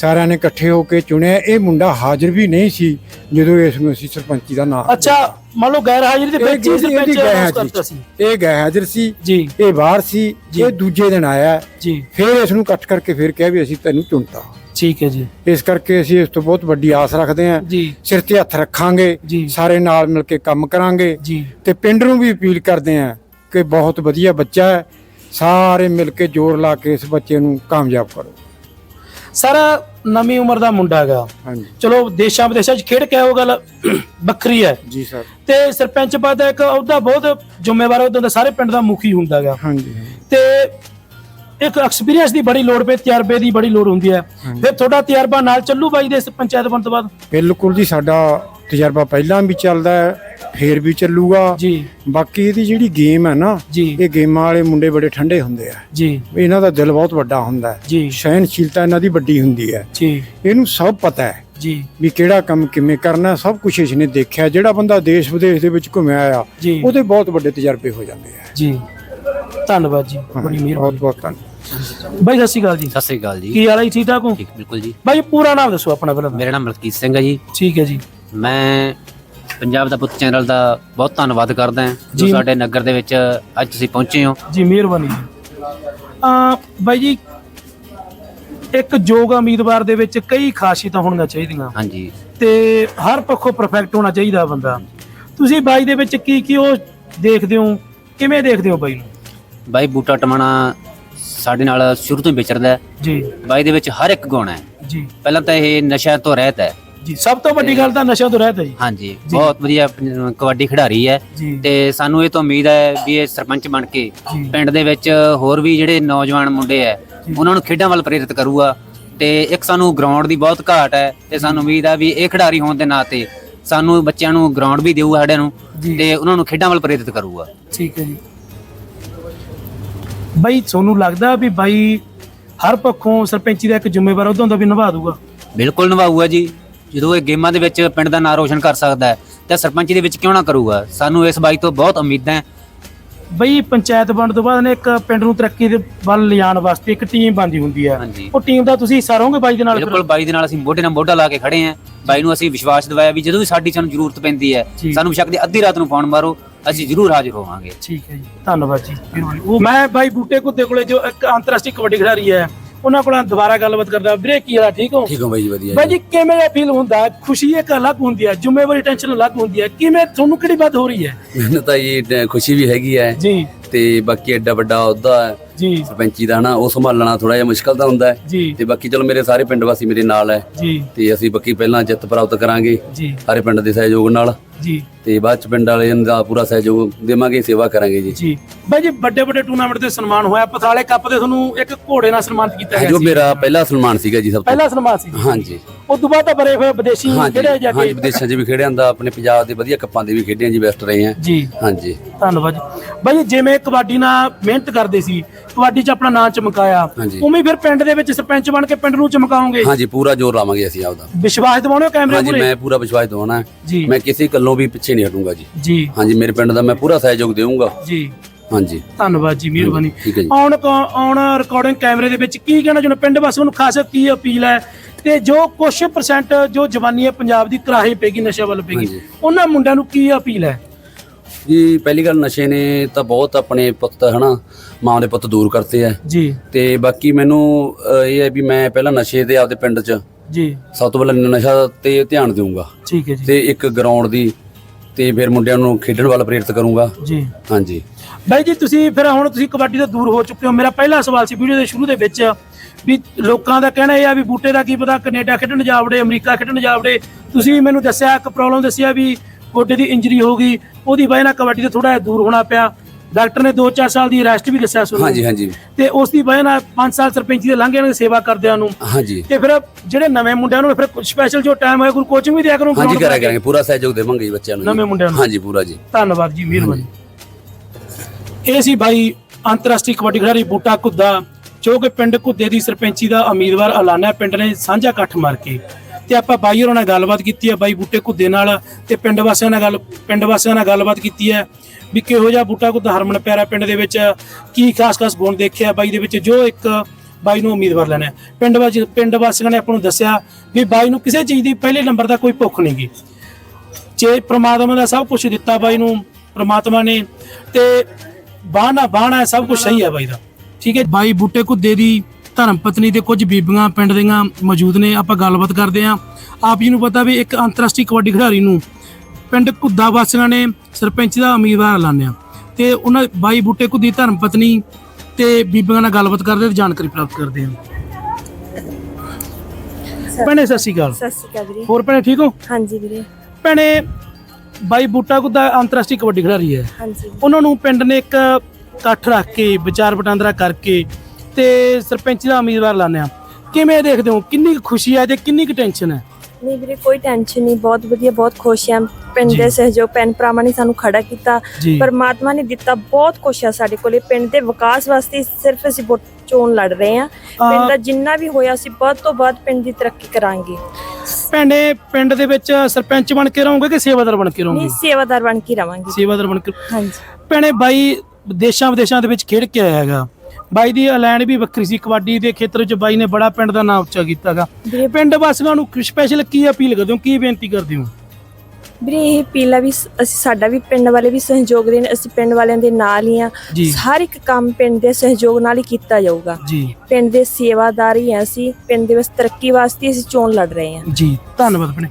ਸਾਰਿਆਂ ਨੇ ਇਕੱਠੇ ਹੋ ਕੇ ਚੁਣਿਆ। ਇਹ ਮੁੰਡਾ ਹਾਜ਼ਰ ਵੀ ਨਹੀਂ ਸੀ ਜਦੋਂ ਇਸ ਨੂੰ ਅਸੀਂ ਸਰਪੰਚੀ ਦਾ ਨਾਮ ਅੱਛਾ ਮੰਨ ਲਓ ਗੈਰ ਹਾਜ਼ਰੀ ਦੇ ਵਿੱਚ ਹੀ ਸਰਪੰਚ ਹਾਜ਼ਰੀ ਕਰਤਾ ਸੀ। ਇਹ ਗੈਰ ਹਾਜ਼ਰ ਸੀ। ਜੀ। ਇਹ ਬਾਹਰ ਸੀ। ਇਹ ਦੂਜੇ ਦਿਨ ਆਇਆ। ਜੀ। ਫਿਰ ਇਸ ਨੂੰ ਇਕੱਠ ਕਰਕੇ ਫਿਰ ਕਿਹਾ ਵੀ ਅਸੀਂ ਤੈਨੂੰ ਚੁਣਤਾ। ਠੀਕ ਹੈ ਜੀ। ਇਸ ਕਰਕੇ ਅਸੀਂ ਇਸ ਤੋਂ ਬਹੁਤ ਵੱਡੀ ਆਸ ਰੱਖਦੇ ਹਾਂ। ਜੀ। ਸਿਰ ਤੇ ਹੱਥ ਰੱਖਾਂਗੇ। ਸਾਰੇ ਨਾਲ ਮਿਲ ਕੇ ਕੰਮ ਕਰਾਂਗੇ। ਜੀ। ਤੇ ਪਿੰਡ ਨੂੰ ਵੀ ਅਪੀਲ ਕਰਦੇ ਹਾਂ ਕਿ ਬਹੁਤ ਵਧੀਆ ਬੱਚਾ ਹੈ। ਸਾਰੇ ਮਿਲ ਕੇ ਜ਼ੋਰ ਲਾ ਕੇ ਇਸ ਬੱਚੇ ਨੂੰ ਕਾਮਯਾਬ ਕਰੋ। ਸਰ ਨਵੀਂ ਉਮਰ ਦਾ ਮੁੰਡਾ ਹੈਗਾ। ਹਾਂਜੀ। ਚਲੋ ਦੇਸ਼ਾਂ ਵਿਦੇਸ਼ਾਂ 'ਚ ਖੇਡ ਕੇ ਉਹ ਗੱਲ ਵੱਖਰੀ ਹੈ। ਜੀ ਸਰ। ਤੇ ਸਰਪੰਚ ਪਦ ਦਾ ਇੱਕ ਅਹੁਦਾ ਬਹੁਤ ਜ਼ਿੰਮੇਵਾਰ ਅਹੁਦਾ ਹੁੰਦਾ ਸਾਰੇ ਪਿੰਡ ਦਾ ਮੁਖੀ ਹੁੰਦਾ ਹੈਗਾ। ਹਾਂਜੀ। ਤੇ ਇੱਕ ਐਕਸਪੀਰੀਅੰਸ ਦੀ ਬੜੀ ਲੋੜ ਪਈ ਤਜਰਬੇ ਦੀ ਬੜੀ ਲੋੜ ਹੁੰਦੀ ਹੈ। ਫਿਰ ਤੁਹਾਡਾ ਤਜਰਬਾ ਨਾਲ ਚੱਲੂ ਬਾਈ ਦੇ ਇਸ ਪੰਚਾਇਤ ਬਣ ਤੋਂ ਬਾਅਦ? ਬਿਲਕੁਲ ਜੀ ਸਾਡਾ ਤਜਰਬਾ ਪਹਿਲਾਂ ਵੀ ਚੱਲਦਾ ਹੈ ਫੇਰ ਵੀ ਚੱਲੂਗਾ। ਜੀ। ਬਾਕੀ ਇਹਦੀ ਜਿਹੜੀ ਗੇਮ ਹੈ ਨਾ ਜੀ। ਇਹ ਗੇਮਾਂ ਵਾਲੇ ਮੁੰਡੇ ਬੜੇ ਠੰਡੇ ਹੁੰਦੇ ਆ। ਜੀ। ਇਹਨਾਂ ਦਾ ਦਿਲ ਬਹੁਤ ਵੱਡਾ ਹੁੰਦਾ ਹੈ। ਜੀ। ਸਹਿਨਸ਼ੀਲਤਾ ਇਹਨਾਂ ਦੀ ਵੱਡੀ ਹੁੰਦੀ ਹੈ। ਜੀ। ਇਹਨੂੰ ਸਭ ਪਤਾ ਹੈ ਜੀ। ਵੀ ਕਿਹੜਾ ਕੰਮ ਕਿਵੇਂ ਕਰਨਾ ਸਭ ਕੁਝ ਇਸਨੇ ਦੇਖਿਆ। ਜਿਹੜਾ ਬੰਦਾ ਦੇਸ਼ ਵਿਦੇਸ਼ ਦੇ ਵਿੱਚ ਘੁੰਮਿਆ ਆ ਜੀ। ਉਹਦੇ ਬਹੁਤ ਵੱਡੇ ਤਜਰਬੇ ਹੋ ਜਾਂਦੇ ਆ। ਜੀ। ਧੰਨਵਾਦ ਜੀ। ਬੜੀ ਬਹੁਤ ਮਿਹਰਬਾਨੀ ਬਹੁਤ ਧੰਨਵਾਦ। ਬਾਈ ਸਤਿ ਸ਼੍ਰੀ ਅਕਾਲ ਜੀ। ਸਤਿ ਸ੍ਰੀ ਅਕਾਲ ਜੀ। ਕੀ ਹਾਲ ਹੈ ਜੀ? ਠੀਕ ਠਾਕ ਹੋ? ਠੀਕ ਬਿਲਕੁਲ ਜੀ। ਬਾਈ ਪੂਰਾ ਨਾਮ ਦੱਸੋ ਆਪਣਾ ਪਹਿਲਾਂ। ਮੇਰਾ ਨਾਮ ਮਲਕੀਤ ਸਿੰਘ ਹੈ ਜੀ। ਠੀਕ ਹੈ ਜੀ। ਮੈਂ ਪੰਜਾਬ ਦਾ ਪੁੱਤ ਚੈਨਲ ਦਾ ਬਹੁਤ ਧੰਨਵਾਦ ਕਰਦਾ ਹਾਂ ਜੋ ਜੀ। ਸਾਡੇ ਨਗਰ ਦੇ ਵਿੱਚ ਅੱਜ ਤੁਸੀਂ ਪਹੁੰਚੇ ਹੋ। ਜੀ ਮਿਹਰਬਾਨੀ। ਜੀ ਆ ਬਾਈ ਜੀ ਇੱਕ ਯੋਗ ਉਮੀਦਵਾਰ ਦੇ ਵਿੱਚ ਕਈ ਖਾਸੀਅਤਾਂ ਹੋਣੀਆਂ ਚਾਹੀਦੀਆਂ। ਹਾਂਜੀ। ਤੇ ਹਰ ਪੱਖੋਂ ਪਰਫੈਕਟ ਹੋਣਾ ਚਾਹੀਦਾ ਬੰਦਾ। ਤੁਸੀਂ ਬਾਈ ਦੇ ਵਿੱਚ ਕੀ ਕੀ ਉਹ ਦੇਖਦੇ ਹੋ? ਕਿਵੇਂ ਦੇਖਦੇ ਹੋ ਬਾਈ ਨੂੰ? ਬਾਈ ਬੂਟਾ ਟਮਾਣਾ ਸਾਡੇ ਨਾਲ ਸ਼ੁਰੂ ਤੋਂ ਹੀ ਵਿਚਰਦਾ ਹੈ। ਜੀ। ਬਾਈ ਦੇ ਵਿੱਚ ਹਰ ਇੱਕ ਗੁਣ ਹੈ। ਜੀ। ਪਹਿਲਾਂ ਤਾਂ ਇਹ ਨਸ਼ਾ ਤੋਂ ਰਹਿਤ ਹੈ। ਜੀ ਸਭ ਤੋਂ ਵੱਡੀ ਗੱਲ ਤਾਂ ਨਸ਼ਿਆਂ ਤੋਂ ਰਹਿਤ ਹੈ ਜੀ। ਹਾਂਜੀ ਬਹੁਤ ਵਧੀਆ ਪ- ਕਬੱਡੀ ਖਿਡਾਰੀ ਹੈ। ਜੀ। ਤੇ ਸਾਨੂੰ ਇਹ ਤੋਂ ਉਮੀਦ ਹੈ ਵੀ ਇਹ ਸਰਪੰਚ ਬਣ ਕੇ ਜੀ। ਪਿੰਡ ਦੇ ਵਿੱਚ ਹੋਰ ਵੀ ਜਿਹੜੇ ਨੌਜਵਾਨ ਮੁੰਡੇ ਹੈ ਉਹਨਾਂ ਨੂੰ ਖੇਡਾਂ ਵੱਲ ਪ੍ਰੇਰਿਤ ਕਰੂਗਾ। ਤੇ ਇੱਕ ਸਾਨੂੰ ਗਰਾਊਂਡ ਦੀ ਬਹੁਤ ਘਾਟ ਹੈ ਤੇ ਸਾਨੂੰ ਉਮੀਦ ਹੈ ਵੀ ਇਹ ਖਿਡਾਰੀ ਹੋਣ ਦੇ ਨਾਤੇ ਸਾਨੂੰ ਬੱਚਿਆਂ ਨੂੰ ਗਰਾਊਂਡ ਵੀ ਦੇਊਗਾ ਸਾਡਿਆਂ ਨੂੰ ਜੀ। ਤੇ ਉਹਨਾਂ ਨੂੰ ਖੇਡਾਂ ਵੱਲ ਪ੍ਰੇਰਿਤ ਕਰੂਗਾ। ਠੀਕ ਹੈ ਜੀ। ਬਾਈ ਤੁਹਾਨੂੰ ਲੱਗਦਾ ਵੀ ਬਾਈ ਹਰ ਪੱਖੋਂ ਸਰਪੰਚੀ ਦਾ ਇੱਕ ਜ਼ਿੰਮੇਵਾਰ ਉਹਦਾ ਹੁੰਦਾ ਵੀ ਨਿਭਾ ਦੂਗਾ ਬਿਲਕੁਲ ਨਿਭਾਊਗਾ ਜੀ। ਜਦੋਂ ਇਹ ਗੇਮਾਂ ਦੇ ਵਿੱਚ ਪਿੰਡ ਦਾ ਨਾਂ ਰੋਸ਼ਨ ਕਰ ਸਕਦਾ ਹੈ ਤਾਂ ਸਰਪੰਚੀ ਦੇ ਵਿੱਚ ਕਿਉਂ ਨਾ ਕਰੂਗਾ ਸਾਨੂੰ ਇਸ ਬਾਈ ਤੋਂ ਬਹੁਤ ਉਮੀਦਾਂ ਹੈ ਬਈ ਪੰਚਾਇਤ ਬਣਨ ਤੋਂ ਬਾਅਦ ਨੇ ਇੱਕ ਪਿੰਡ ਨੂੰ ਤਰੱਕੀ ਦੇ ਵੱਲ ਲਿਜਾਣ ਵਾਸਤੇ ਇੱਕ ਟੀਮ ਬਣਦੀ ਹੁੰਦੀ ਹੈ ਹਾਂਜੀ। ਉਹ ਟੀਮ ਦਾ ਤੁਸੀਂ ਹਿੱਸਾ ਰਹੋਗੇ ਬਾਈ ਦੇ ਨਾਲ ਫਿਰ? ਬਿਲਕੁਲ ਬਾਈ ਦੇ ਨਾਲ ਅਸੀਂ ਮੋਢੇ ਨਾਲ ਮੋਢਾ ਲਾ ਕੇ ਖੜੇ ਆਂ ਬਾਈ ਨੂੰ ਅਸੀਂ ਵਿਸ਼ਵਾਸ ਦਿਵਾਇਆ ਵੀ ਜਦੋਂ ਵੀ ਸਾਡੀ ਸਾਨੂੰ ਜ਼ਰੂਰਤ ਪੈਂਦੀ ਹੈ ਜੀ। ਸਾਨੂੰ ਸ਼ੱਕ ਦੀ ਅੱਧੀ ਰਾਤ ਨੂੰ ਫੋਨ ਮਾਰੋ ਅਸੀਂ ਜ਼ਰੂਰ ਹਾਜ਼ਰ ਹੋਵਾਂਗੇ ਠੀਕ ਹੈ ਜੀ ਧੰਨਵਾਦ ਜੀ ਮਿਹਰਬਾਨੀ ਉਹ ਮੈਂ ਬਾਈ ਬੂਟੇ ਕੁੱਤੇ ਕੋਲੇ ਜੋ ਇੱਕ ਅੰਤਰਰਾਸ਼ਟਰੀ ਕਬੱਡੀ ਖਿਡਾਰੀ ਹੈ ਉਹਨਾਂ ਕੋਲ ਦੁਬਾਰਾ ਗੱਲਬਾਤ ਕਰਦਾ ਵੀਰੇ ਕੀ ਹਾਲ ਠੀਕ ਹੋ? ਠੀਕ ਹੋ ਬਾਈ ਜੀ ਵਧੀਆ ਬਾਈ ਜੀ ਕਿਵੇਂ ਦਾ ਫੀਲ ਹੁੰਦਾ? ਖੁਸ਼ੀ ਇੱਕ ਅਲੱਗ ਹੁੰਦੀ ਹੈ ਜ਼ਿੰਮੇਵਾਰੀ ਟੈਨਸ਼ਨ ਅਲੱਗ ਹੁੰਦੀ ਹੈ ਕਿਵੇਂ ਤੁਹਾਨੂੰ ਕਿਹੜੀ ਬਾਤ ਹੋ ਰਹੀ ਹੈ? ਮੈਨੂੰ ਤਾਂ ਇਹ ਖੁਸ਼ੀ ਵੀ ਹੈਗੀ ਹੈ ਜੀ। ਤੇ ਬਾਕੀ ਐਡਾ ਵੱਡਾ ਅਹੁਦਾ ਹੈ। ਜੀ। ਸਰਪੰਚੀ ਦਾ ਹਨਾ ਉਹ ਸੰਭਾਲਣਾ ਥੋੜਾ ਜਿਹਾ ਮੁਸ਼ਕਲ ਤਾਂ ਹੁੰਦਾ ਹੈ। ਜੀ। ਤੇ ਬਾਕੀ ਚਲੋ ਮੇਰੇ ਸਾਰੇ ਪਿੰਡ ਵਾਸੀ ਮੇਰੇ ਨਾਲ ਹੈ। ਜੀ। ਤੇ ਅਸੀਂ ਬਾਕੀ ਪਹਿਲਾਂ ਜਿੱਤ ਪ੍ਰਾਪਤ ਕਰਾਂਗੇ। ਜੀ। ਸਾਰੇ ਪਿੰਡ ਦੇ ਸਹਿਯੋਗ ਨਾਲ। ਜੀ। ਤੇ ਬਾਅਦ ਚ ਪਿੰਡ ਵਾਲਿਆਂ ਦਾ ਪੂਰਾ ਸਹਿਯੋਗ ਦੇਵਾਂਗੇ ਸੇਵਾ ਕਰਾਂਗੇ ਜੀ। ਜੀ। ਬਾਈ ਜੀ ਵੱਡੇ ਵੱਡੇ ਟੂਰਨਾਮੈਂਟ ਤੇ ਸਨਮਾਨ ਹੋਇਆ। ਪਥਾਲੇ ਕੱਪ ਤੇ ਤੁਹਾਨੂੰ ਇੱਕ ਘੋੜੇ ਨਾਲ ਸਨਮਾਨਿਤ ਕੀਤਾ ਗਿਆ ਜੋ ਸੀ। ਮੇਰਾ ਪਹਿਲਾ ਸਨਮਾਨ ਸੀਗਾ ਜੀ ਸਭ ਤੋਂ। ਪਹਿਲਾ ਸਨਮਾਨ ਸੀ। ਹਾਂਜੀ। ਉਸ ਤੋਂ ਬਾਅਦ ਤਾਂ ਬਰੇ ਹੋਏ ਵਿਦੇਸ਼ੀ ਹਾਂਜੀ ਜਿਹੜੇ ਜਾ ਹਾਂਜੀ ਕੇ। ਵਿਦੇਸ਼ਾਂ 'ਚ ਵੀ ਖੇਡਿਆਂ ਦਾ ਆਪਣੇ ਪੰਜਾਬ ਦੇ ਵਧੀਆ ਕੱਪਾਂ ਦੇ ਵੀ ਖੇਡਿਆਂ ਜੀ ਬੈਸਟ ਰਹੇ ਆ। ਜੀ। ਹਾਂਜੀ। ਧੰਨਵਾਦ। ਜੀ ਬਾਈ ਜੀ, ਜਿਵੇਂ ਕਬੱਡੀ ਨਾਲ ਮਿਹਨਤ ਕਰਦੇ ਸੀ ਕਬੱਡੀ 'ਚ ਆਪਣਾ ਨਾਂ ਚਮਕਾਇਆ। ਹਾਂਜੀ। ਉਵੇਂ ਫਿਰ ਪਿੰਡ ਦੇ ਵਿੱਚ ਸਰਪੰਚ ਬਣ ਕੇ ਪਿੰਡ ਨੂੰ ਚਮਕਾਉਂਗੇ। ਹਾਂਜੀ ਪੂਰਾ ਜ਼ੋਰ ਲਾਵਾਂਗੇ ਅਸੀਂ ਆਪਦਾ। ਵਿਸ਼ਵਾਸ ਦਿਵਾਉਣੇ ਹੋ ਕੈਮਰੇ ਹਾਂਜੀ ਮੂਹਰੇ ਮੈਂ ਪੂਰਾ ਵਿਸ਼ਵਾਸ ਦਵਾਉਣਾ। ਜੀ। ਮੈਂ ਕਿਸੇ ਗੱਲੋਂ ਵੀ ਪਿੱਛੇ ਨਹੀਂ ਹਟੂੰਗਾ ਜੀ। ਜੀ। ਹਾਂਜੀ ਮੇਰੇ ਪਿੰਡ ਦਾ ਮੈਂ ਪੂਰਾ ਸਹਿਯੋਗ ਦੇਵਾਂਗਾ ਜੀ। ਹਾਂਜੀ। ਧੰਨਵਾਦ ਜੀ ਮਿਹਰਬਾਨੀ। ਠੀਕ ਹੈ ਜੀ। ਆਉਣ ਆਉਣ ਰਿਕਾਰਡਿੰਗ ਕੈਮਰੇ ਦੇ ਵਿੱਚ ਕੀ ਕਹਿਣਾ ਚਾਹੁੰਦੇ ਪਿੰਡ ਵਾਸੀਆਂ ਨੂੰ ਖਾਸ ਕੀ ਅਪੀਲ ਹੈ? ਤੇ ਜੋ ਕੁਝ ਪਰਸੈਂਟ ਜੋ ਜਵਾਨੀ ਹੈ ਪੰਜਾਬ ਦੀ ਕਰਾਹੀ ਪੈਗੀ ਨਸ਼ਾ ਵੱਲ ਪੈਗੀ ਹਾਂਜੀ। ਉਹਨਾਂ ਮੁੰਡਿਆਂ ਨੂੰ ਕੀ ਅਪੀਲ ਹੈ? ਜੀ ਪਹਿਲੀ ਗੱਲ ਨਸ਼ੇ ਨੇ ਤਾਂ ਬਹੁਤ ਆਪਣੇ ਪੁੱਤ ਹਨਾ ਮਾਂ ਦੇ ਪੁੱਤ ਦੂਰ ਕਰਤੇ ਆ। ਜੀ। ਤੇ ਬਾਕੀ ਮੈਨੂੰ ਅਹ, ਇਹ ਹੈ ਵੀ ਮੈਂ ਪਹਿਲਾਂ ਨਸ਼ੇ ਤੇ ਆਪਦੇ ਪਿੰਡ 'ਚ ਜੀ। ਸਭ ਤੋਂ ਪਹਿਲਾਂ ਨਸ਼ਾ ਤੇ ਧਿਆਨ ਦੇਵਾਂਗਾ ਠੀਕ ਹੈ ਜੀ। ਤੇ ਇੱਕ ਗਰਾਊਂਡ ਦੀ ਤੇ ਫਿਰ ਮੁੰਡਿਆਂ ਨੂੰ ਖੇਡਣ ਵੱਲ ਪ੍ਰੇਰਿਤ ਕਰੂੰਗਾ। ਜੀ। ਹਾਂਜੀ। ਬਾਈ ਜੀ ਤੁਸੀਂ ਫਿਰ ਹੁਣ ਤੁਸੀਂ ਕਬੱਡੀ ਤੋਂ ਦੂਰ ਹੋ ਚੁੱਕੇ ਹੋ। ਮੇਰਾ ਪਹਿਲਾ ਸਵਾਲ ਸੀ ਵੀਡੀਓ ਦੇ ਸ਼ੁਰੂ ਦੇ ਵਿੱਚ ਵੀ ਲੋਕਾਂ ਦਾ ਕਹਿਣਾ ਇਹ ਆ ਵੀ ਬੂਟੇ ਦਾ ਕੀ ਪਤਾ ਕੈਨੇਡਾ ਖੇਡਣ ਜਾ ਵੜੇ ਅਮਰੀਕਾ ਖੇਡਣ ਜਾ ਵੜੇ ਤੁਸੀਂ ਮੈਨੂੰ ਦੱਸਿਆ ਇੱਕ ਪ੍ਰੋਬਲਮ ਦੱਸਿਆ ਵੀ ਗੋਡੇ ਦੀ ਇੰਜਰੀ ਹੋ ਗਈ। ਉਹਦੀ ਵਜ੍ਹਾ ਨਾਲ ਕਬੱਡੀ ਤੋਂ ਥੋੜਾ ਜਿਹਾ ਦੂਰ ਹੋਣਾ ਪਿਆ। ਡਾਕਟਰ ਨੇ 2-4 ਸਾਲ ਦੀ ਰੈਸਟ ਵੀ ਦੱਸਿਆ ਸੁਣੋ ਹਾਂਜੀ ਹਾਂਜੀ। ਤੇ ਉਸ ਦੀ ਵਜ੍ਹਾ ਨਾਲ 5 ਸਾਲ ਸਰਪੰਚੀ ਦੇ ਲੰਘ ਜਾਣਗੇ ਸੇਵਾ ਕਰਦਿਆਂ ਨੂੰ। ਹਾਂਜੀ। ਤੇ ਫਿਰ ਜਿਹੜੇ ਨਵੇਂ ਮੁੰਡਿਆਂ ਨੂੰ ਫਿਰ ਸਪੈਸ਼ਲ ਜੋ ਟਾਈਮ ਹੋਇਆ ਕੋਈ ਕੋਚਿੰਗ ਵੀ ਦਿਆ ਕਰੋ ਹਾਂਜੀ ਕਰਿਆ। ਕਰਾਂਗੇ ਪੂਰਾ ਸਹਿਯੋਗ ਦੇਵਾਂਗੇ ਜੀ ਬੱਚਿਆਂ ਨੂੰ। ਨਵੇਂ ਮੁੰਡਿਆਂ ਨੂੰ। ਹਾਂਜੀ ਪੂਰਾ ਜੀ। ਧੰਨਵਾਦ ਜੀ ਮਿਹਰਬਾਨੀ। ਇਹ ਸੀ ਭਾਈ ਅੰਤਰਰਾਸ਼ਟਰੀ ਕਬੱਡੀ ਖਿਡਾਰੀ ਬੂਟਾ ਕੁੱਦਾ ਜੋ ਕਿ ਪਿੰਡ ਕੁੱਦੇ ਦੀ ਸਰਪੰਚੀ ਦਾ ਉਮੀਦਵਾਰ ਐਲਾਨਿਆ। ਪਿੰਡ ਨੇ ਸਾਂਝਾ ਇਕੱਠ ਮਾਰ ਕੇ ਤੇ ਆਪਾਂ ਬਾਈ ਹੋਰਾਂ ਨਾਲ ਗੱਲਬਾਤ ਕੀਤੀ ਹੈ, ਬਾਈ ਬੂਟੇ ਘੁੱਦੇ ਨਾਲ ਤੇ ਪਿੰਡ ਵਾਸੀਆਂ ਨਾਲ ਗੱਲ, ਪਿੰਡ ਵਾਸੀਆਂ ਨਾਲ ਗੱਲਬਾਤ ਕੀਤੀ ਹੈ ਵੀ ਕਿਹੋ ਜਿਹਾ ਬੂਟਾ ਘੁੱਦਾ ਹਰਮਨ ਪਿਆਰਾ ਪਿੰਡ ਦੇ ਵਿੱਚ, ਕੀ ਖਾਸ ਖਾਸ ਗੁਣ ਦੇਖਿਆ ਬਾਈ ਦੇ ਵਿੱਚ, ਜੋ ਇੱਕ ਬਾਈ ਨੂੰ ਉਮੀਦਵਾਰ ਲੈਣਾ ਪਿੰਡ ਵਾਸੀ, ਪਿੰਡ ਵਾਸੀਆਂ ਨੇ ਆਪਾਂ ਨੂੰ ਦੱਸਿਆ ਵੀ ਬਾਈ ਨੂੰ ਕਿਸੇ ਚੀਜ਼ ਦੀ ਪਹਿਲੇ ਨੰਬਰ ਦਾ ਕੋਈ ਭੁੱਖ ਨਹੀਂ ਗੀ। ਜੇ ਪ੍ਰਮਾਤਮਾ ਦਾ ਸਭ ਕੁਝ ਦਿੱਤਾ ਬਾਈ ਨੂੰ, ਪ੍ਰਮਾਤਮਾ ਨੇ, ਤੇ ਬਾਣਾ ਬਾਣਾ ਸਭ ਕੁਝ ਸਹੀ ਹੈ ਬਾਈ ਦਾ। ਠੀਕ ਹੈ, ਬਾਈ ਬੂਟੇ ਕੁੱਦੇ ਦੀ ਧਰਮ ਪਤਨੀ ਤੇ ਕੁਝ ਬੀਬੀਆਂ ਪਿੰਡ ਦੀਆਂ ਮੌਜੂਦ ਨੇ ਆਪਾਂ ਗੱਲਬਾਤ ਕਰਦੇ ਆਂ ਆਪ ਜੀ ਨੂੰ ਪਤਾ ਵੀ ਇੱਕ ਅੰਤਰਰਾਸ਼ਟਰੀ ਕਬੱਡੀ ਖਿਡਾਰੀ ਨੂੰ ਪਿੰਡ ਕੁੱਦਾ ਵਾਸੀਆਂ ਨੇ ਸਰਪੰਚ ਦਾ ਉਮੀਦਵਾਰ ਐਲਾਨਿਆ। ਤੇ ਉਹਨਾਂ ਬਾਈ ਬੂਟੇ ਕੁੱਦੀ ਧਰਮ ਪਤਨੀ ਤੇ ਬੀਬੀਆਂ ਨਾਲ ਗੱਲਬਾਤ ਕਰਦੇ ਤੇ ਜਾਣਕਾਰੀ ਪ੍ਰਾਪਤ ਕਰਦੇ ਆਂ ਭੈਣੇ ਸਤਿ ਸ਼੍ਰੀ ਅਕਾਲ। ਸਤਿ ਸ਼੍ਰੀ ਅਕਾਲ ਵੀਰੇ। ਹੋਰ ਭੈਣੇ ਠੀਕ ਹੋ? ਹਾਂਜੀ ਵੀਰੇ। ਭੈਣੇ ਬਾਈ ਬੂਟਾ ਕੁੱਦਾ ਅੰਤਰਰਾਸ਼ਟਰੀ ਕਬੱਡੀ ਖਿਡਾਰੀ ਹੈ। ਹਾਂਜੀ। ਉਹਨਾਂ ਨੂੰ ਪਿੰਡ ਨੇ ਇੱਕ ਇਕੱਠ ਰੱਖ ਕੇ ਵਿਚਾਰ ਵਟਾਂਦਰਾ ਕਰਕੇ ਤੇ ਸਰਪੰਚ ਦਾ ਉਮੀਦਵਾਰ ਲਾਣਿਆ ਕਿਵੇਂ ਦੇਖਦੇ ਹੋ? ਕਿੰਨੀ ਕੁ ਖੁਸ਼ੀ ਹੈ ਤੇ ਕਿੰਨੀ ਕੁ ਟੈਨਸ਼ਨ ਹੈ? ਨਹੀਂ ਵੀਰੇ ਕੋਈ ਟੈਨਸ਼ਨ ਨਹੀਂ। ਬਹੁਤ ਵਧੀਆ ਬਹੁਤ ਖੁਸ਼ ਹਾਂ। ਪਿੰਡ। ਦੇ ਸਹਿਯੋਗ ਭੈਣ ਭਰਾਵਾਂ ਨੇ ਸਾਨੂੰ ਖੜਾ ਕੀਤਾ। ਜੀ। ਪਰਮਾਤਮਾ ਨੇ ਦਿੱਤਾ। ਬਹੁਤ ਕੁਛ ਆ ਸਾਡੇ ਕੋਲੇ। ਪਿੰਡ ਦੇ ਵਿਕਾਸ ਵਾਸਤੇ ਸਿਰਫ ਅਸੀਂ ਵੋਟ ਚੋਣ ਲੜ ਰਹੇ ਹਾਂ। ਪਿੰਡ ਦਾ ਜਿੰਨਾ ਵੀ ਹੋਇਆ ਅਸੀਂ ਵੱਧ ਤੋਂ ਵੱਧ ਪਿੰਡ ਦੀ ਤਰੱਕੀ ਕਰਾਂਗੇ। ਭੈਣੇ ਪਿੰਡ ਦੇ ਵਿੱਚ ਸਰਪੰਚ ਬਣ ਕੇ ਰਹੋਗੇ ਕਿ ਸੇਵਾਦਾਰ ਬਣ ਕੇ ਰਹੋਗੇ? ਨਹੀਂ ਸੇਵਾਦਾਰ ਬਣ ਕੇ ਰਵਾਂਗੇ। ਸੇਵਾਦਾਰ ਬਣ ਕੇ ਹਾਂਜੀ। ਭੈਣੇ ਬਾਈ ਦੇਸ਼ਾਂ ਵਿਦੇਸ਼ਾਂ ਦੇ ਵਿੱਚ ਖੇਡ ਕੇ ਆਇਆ ਹੈਗਾ। ਬਾਈ ਦੀ ਐਲੈਂਡ ਵੀ ਵੱਖਰੀ ਸੀ ਕਬੱਡੀ ਦੇ ਖੇਤਰ ਵਿੱਚ ਬਾਈ ਨੇ ਬੜਾ ਪਿੰਡ ਦਾ ਨਾਮ ਉੱਚਾ ਕੀਤਾਗਾ। ਪਿੰਡ ਵਾਸੀਆਂ ਨੂੰ ਸਪੈਸ਼ਲ ਕੀ ਅਪੀਲ ਕਰਦੇ ਹੋ ਕੀ ਬੇਨਤੀ ਕਰਦੇ ਹੋ? ਵੀਰੇ ਇਹ ਪੀਲਾ ਵੀ ਅਸੀਂ ਸਾਡਾ ਵੀ ਪਿੰਡ ਵਾਲੇ ਵੀ ਸਹਿਯੋਗ ਦੇਣ ਅਸੀਂ ਪਿੰਡ ਵਾਲਿਆਂ ਦੇ ਨਾਲ ਹੀ ਆ। ਹਰ ਇੱਕ ਕੰਮ ਪਿੰਡ ਦੇ ਸਹਿਯੋਗ ਨਾਲ ਹੀ ਕੀਤਾ ਜਾਊਗਾ। ਜੀ। ਪਿੰਡ ਦੇ ਸੇਵਾਦਾਰ ਹੀ ਹਾਂ ਅਸੀਂ ਪਿੰਡ ਦੇ ਵਿੱਚ ਤਰੱਕੀ ਵਾਸਤੇ ਅਸੀਂ ਚੋਣ ਲੜ ਰਹੇ ਹਾਂ ਜੀ ਧੰਨਵਾਦ ਭੈਣੇ।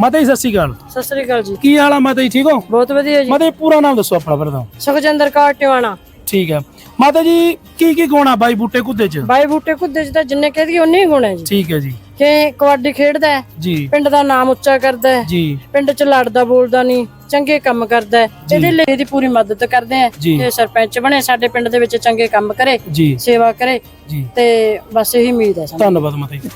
ਮਾਤਾ ਜੀ ਸਤਿ ਸ਼੍ਰੀ ਅਕਾਲ। ਸਤਿ ਸ੍ਰੀ ਅਕਾਲ ਜੀ। ਕੀ ਹਾਲ ਆ ਮਾਤਾ ਜੀ ਠੀਕ ਹੋ? ਬਹੁਤ ਵਧੀਆ ਜੀ। ਮਾਤਾ ਜੀ ਪੂਰਾ ਨਾਮ ਦੱਸੋ ਆਪਣਾ ਪਹਿਲਾਂ ਤਾਂ। ਸੁਖਜਿੰਦਰ ਕੌਰ ਟਿਵਾਣਾ। ਠੀਕ ਹੈ। ਮਾਤਾ ਜੀ ਕੀ ਕੀ ਗੁਣ ਆ ਬਾਈ ਬੂਟੇ ਕੁੱਦੇ ਚ? ਬਾਈ ਬੂਟੇ ਕੁੱਦੇ ਚ ਤਾਂ ਜਿੰਨੇ ਕਹਿ ਦਈਏ ਉਹਨੇ ਹੀ ਗੁਣ ਹੈ ਜੀ। ਠੀਕ ਹੈ ਜੀ। ਕਿ ਕਬੱਡੀ ਖੇਡਦਾ ਹੈ ਜੀ। ਪਿੰਡ ਦਾ ਨਾਮ ਉੱਚਾ ਕਰਦਾ ਹੈ ਜੀ। ਪਿੰਡ ਚ ਲੜਦਾ ਬੋਲਦਾ ਨਹੀਂ ਚੰਗੇ ਕੰਮ ਕਰਦਾ ਹੈ। ਇਹਦੇ ਲਈ ਇਹਦੀ ਪੂਰੀ ਮਦਦ ਕਰਦੇ ਆ। ਤੇ ਸਰਪੰਚ ਬਣੇ ਸਾਡੇ ਪਿੰਡ ਦੇ ਵਿੱਚ ਚੰਗੇ ਕੰਮ ਕਰੇ ਜੀ। ਸੇਵਾ ਕਰੇ ਜੀ। ਤੇ ਬਸ ਇਹੀ ਉਮੀਦ ਹੈ ਸਾਨੂੰ। ਧੰਨਵਾਦ ਮਾਤਾ ਜੀ।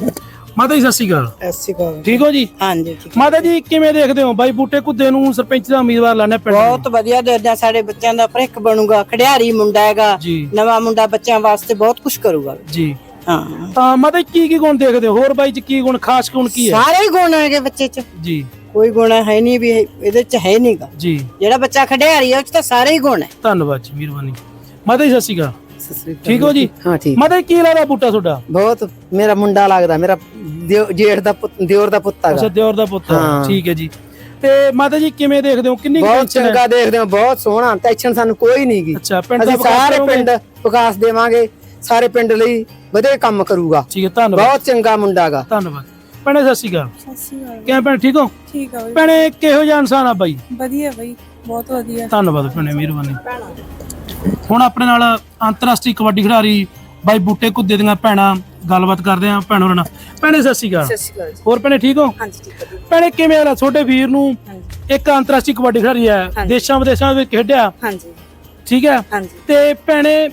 ਮਾਤਾ ਜੀ ਸਤਿ ਸ਼੍ਰੀ ਅਕਾਲ। ਐਸੀ ਗੱਲ ਠੀਕ ਹੋ ਜੀ? ਹਾਂਜੀ ਠੀਕ। ਮਾਤਾ ਜੀ ਕਿਵੇਂ ਦੇਖਦੇ ਹੋ? ਬਾਈ ਬੂਟੇ ਕੁੱਦੇ ਨੂੰ ਸਰਪੰਚ ਦਾ ਉਮੀਦਵਾਰ ਲਾਣੇ ਪਿੰਡ ਨੂੰ? ਬਹੁਤ ਵਧੀਆ ਦੇਖਦੇ ਸਾਡੇ ਬੱਚਿਆਂ ਦਾ ਭਰਿੱਖ ਬਣੂਗਾ ਖੜਿਆਰੀ ਮੁੰਡਾ ਹੈਗਾ। ਜੀ। ਨਵਾਂ ਮੁੰਡਾ ਬੱਚਿਆਂ ਵਾਸਤੇ ਬਹੁਤ ਕੁਝ ਕਰੂਗਾ। ਜੀ। ਹਾਂ। ਤਾਂ ਮਾਤਾ ਜੀ ਕੀ ਕੀ ਗੁਣ ਦੇਖਦੇ ਹੋ? ਹੋਰ ਬਾਈ ਚ ਕੀ ਗੁਣ ਖਾਸ ਗੁਣ ਕੀ ਹੈ? ਸਾਰੇ ਹੀ ਗੁਣ ਹੈਗੇ ਬੱਚੇ 'ਚ। ਜੀ। ਕੋਈ ਗੁਣ ਹੈ ਨਹੀਂ ਵੀ ਇਹ- ਇਹਦੇ 'ਚ ਹੈ ਨਹੀਂਗਾ ਜੀ। ਜਿਹੜਾ ਬੱਚਾ ਖੜਿਆਰੀ ਹੈ ਉਹ 'ਚ ਤਾਂ ਸਾਰੇ ਹੀ ਗੁਣ ਹੈ। ਧੰਨਵਾਦ ਜੀ ਮਿਹਰਬਾਨੀ। ਮਾਤਾ ਜੀ ਸਤਿ ਸ਼੍ਰੀ ਅਕਾਲ। ਠੀਕ ਹੋ ਜੀ? ਹਾਂ ਠੀਕ। ਮਾਤਾ ਜੀ ਕੀ ਲੱਗਦਾ ਬੂਟਾ ਤੁਹਾਡਾ? ਬਹੁਤ ਮੇਰਾ ਮੁੰਡਾ ਲੱਗਦਾ ਮੇਰਾ ਦਿਓ- ਜੇਠ ਦਾ ਪੁੱਤ ਦਿਓਰ ਦਾ ਪੁੱਤ ਅੱਛਾ ਹੈਗਾ ਦਿਓਰ ਦਾ ਪੁੱਤ ਆ। ਹਾਂ। ਠੀਕ ਹੈ ਜੀ। ਤੇ ਮਾਤਾ ਜੀ ਕਿਵੇਂ ਦੇਖਦੇ ਹੋ? ਕਿੰਨੀ ਕੁ ਬਹੁਤ tension ਹੈ? ਚੰਗਾ ਦੇਖਦੇ ਹਾਂ ਬਹੁਤ ਸੋਹਣਾ। ਟੈਨਸ਼ਨ ਸਾਨੂੰ ਕੋਈ ਨਹੀਂ ਗੀ। ਅੱਛਾ ਪਿੰਡ ਦਾ ਅਸੀਂ ਵਿਕਾਸ ਸਾਰੇ ਕਰੋਗੇ? ਪਿੰਡ ਵਿਕਾਸ ਦੇਵਾਂਗੇ। ਸਾਰੇ ਪਿੰਡ ਲਈ ਵਧੀਆ ਕੰਮ ਕਰੂਗਾ। ਠੀਕ ਹੈ ਧੰਨਵਾਦ। ਬਹੁਤ ਚੰਗਾ ਮੁੰਡਾ ਗਾ ਧੰਨਵਾਦ। ਭੈਣੇ ਸਤਿ ਸ਼੍ਰੀ ਅਕਾਲ। ਸਤਿ ਸ਼੍ਰੀ ਅਕਾਲ। ਕਿਵੇਂ ਭੈਣ ਠੀਕ ਹੋ? ਠੀਕ ਆ ਬਈ। ਭੈਣੇ ਕਿਹੋ ਜਿਹਾ ਇਨਸਾਨ ਆ ਬਾਈ? ਵਧੀਆ ਬਈ ਬਹੁਤ ਵਧੀਆ। ਧੰਨਵਾਦ ਭੈਣੇ ਮਿਹਰਬਾਨੀ। ਹੁਣ ਆਪਣੇ ਨਾਲ ਅੰਤਰਰਾਸ਼ਟਰੀ ਕਬੱਡੀ ਖਿਡਾਰੀ ਬਾਈ ਬੂਟੇ ਕੁੱਦੇ ਦੀਆਂ ਭੈਣਾਂ ਗੱਲਬਾਤ ਕਰਦੇ ਆ ਭੈਣ ਨਾਲ। ਭੈਣੇ ਸਤਿ ਸ਼੍ਰੀ ਅਕਾਲ। ਸ਼੍ਰੀ ਅਕਾਲ ਹੋਰ ਭੈਣੇ ਠੀਕ ਹੋ? ਹਾਂਜੀ ਠੀਕ ਆ ਭੈਣੇ ਕਿਵੇਂ ਆ ਤੁਹਾਡੇ ਵੀਰ ਨੂੰ ਇੱਕ ਅੰਤਰਰਾਸ਼ਟਰੀ ਕਬੱਡੀ ਖਿਡਾਰੀ ਹੈ ਦੇਸ਼ਾਂ ਵਿਦੇਸ਼ਾਂ ਵਿੱਚ ਖੇਡਿਆ। ਹਾਂਜੀ। ਠੀਕ ਹੈ? ਹਾਂਜੀ। ਤੇ ਭੈਣੇ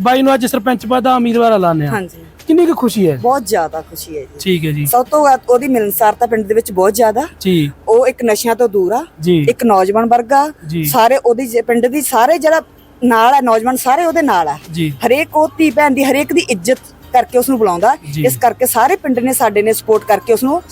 ਬਾਈ ਨੂੰ ਅੱਜ ਸਰਪੰਚ ਪਦ ਦਾ ਉਮੀਦਵਾਰ ਐਲਾਨਿਆ। ਹਾਂਜੀ। ਕਿੰਨੀ ਕੁ ਖੁਸ਼ੀ ਹੈ? ਬਹੁਤ ਜ਼ਿਆਦਾ ਖੁਸ਼ੀ ਹੈ ਜੀ। ਠੀਕ ਹੈ ਜੀ। ਸਭ ਤੋਂ ਵੱਧ ਉਹਦੀ ਮਿਲਨਸਾਰਤਾ ਪਿੰਡ ਦੇ ਵਿੱਚ ਬਹੁਤ ਜ਼ਿਆਦਾ। ਜੀ। ਉਹ ਇੱਕ ਨਸ਼ਿਆਂ ਤੋਂ ਦੂਰ ਆ। ਜੀ। ਇੱਕ ਨੌਜਵਾਨ ਵਰਗਾ। ਜੀ। ਸਾਰੇ ਉਹਦੀ ਜੇ- ਪਿੰਡ ਦੀ ਸਾਰੇ ਜਿਹੜਾ ਨਾਲ ਹੈ ਨੌਜਵਾਨ ਸਾਰੇ ਉਹਦੇ ਨਾਲ ਆ। ਜੀ। ਹਰੇਕ ਉਹ ਧੀ ਭੈਣ ਦੀ ਹਰੇਕ ਦੀ ਇੱਜ਼ਤ ਕਰਕੇ ਉਸ ਨੂੰ ਬੁਲਾਉਂਦਾ। ਇਸ ਕਰਕੇ ਸਾਰੇ ਪਿੰਡ ਨੇ ਸਾਡੇ ਨੇ ਸਪੋਰਟ ਕਰਕੇ ਉਸ ਨੂੰ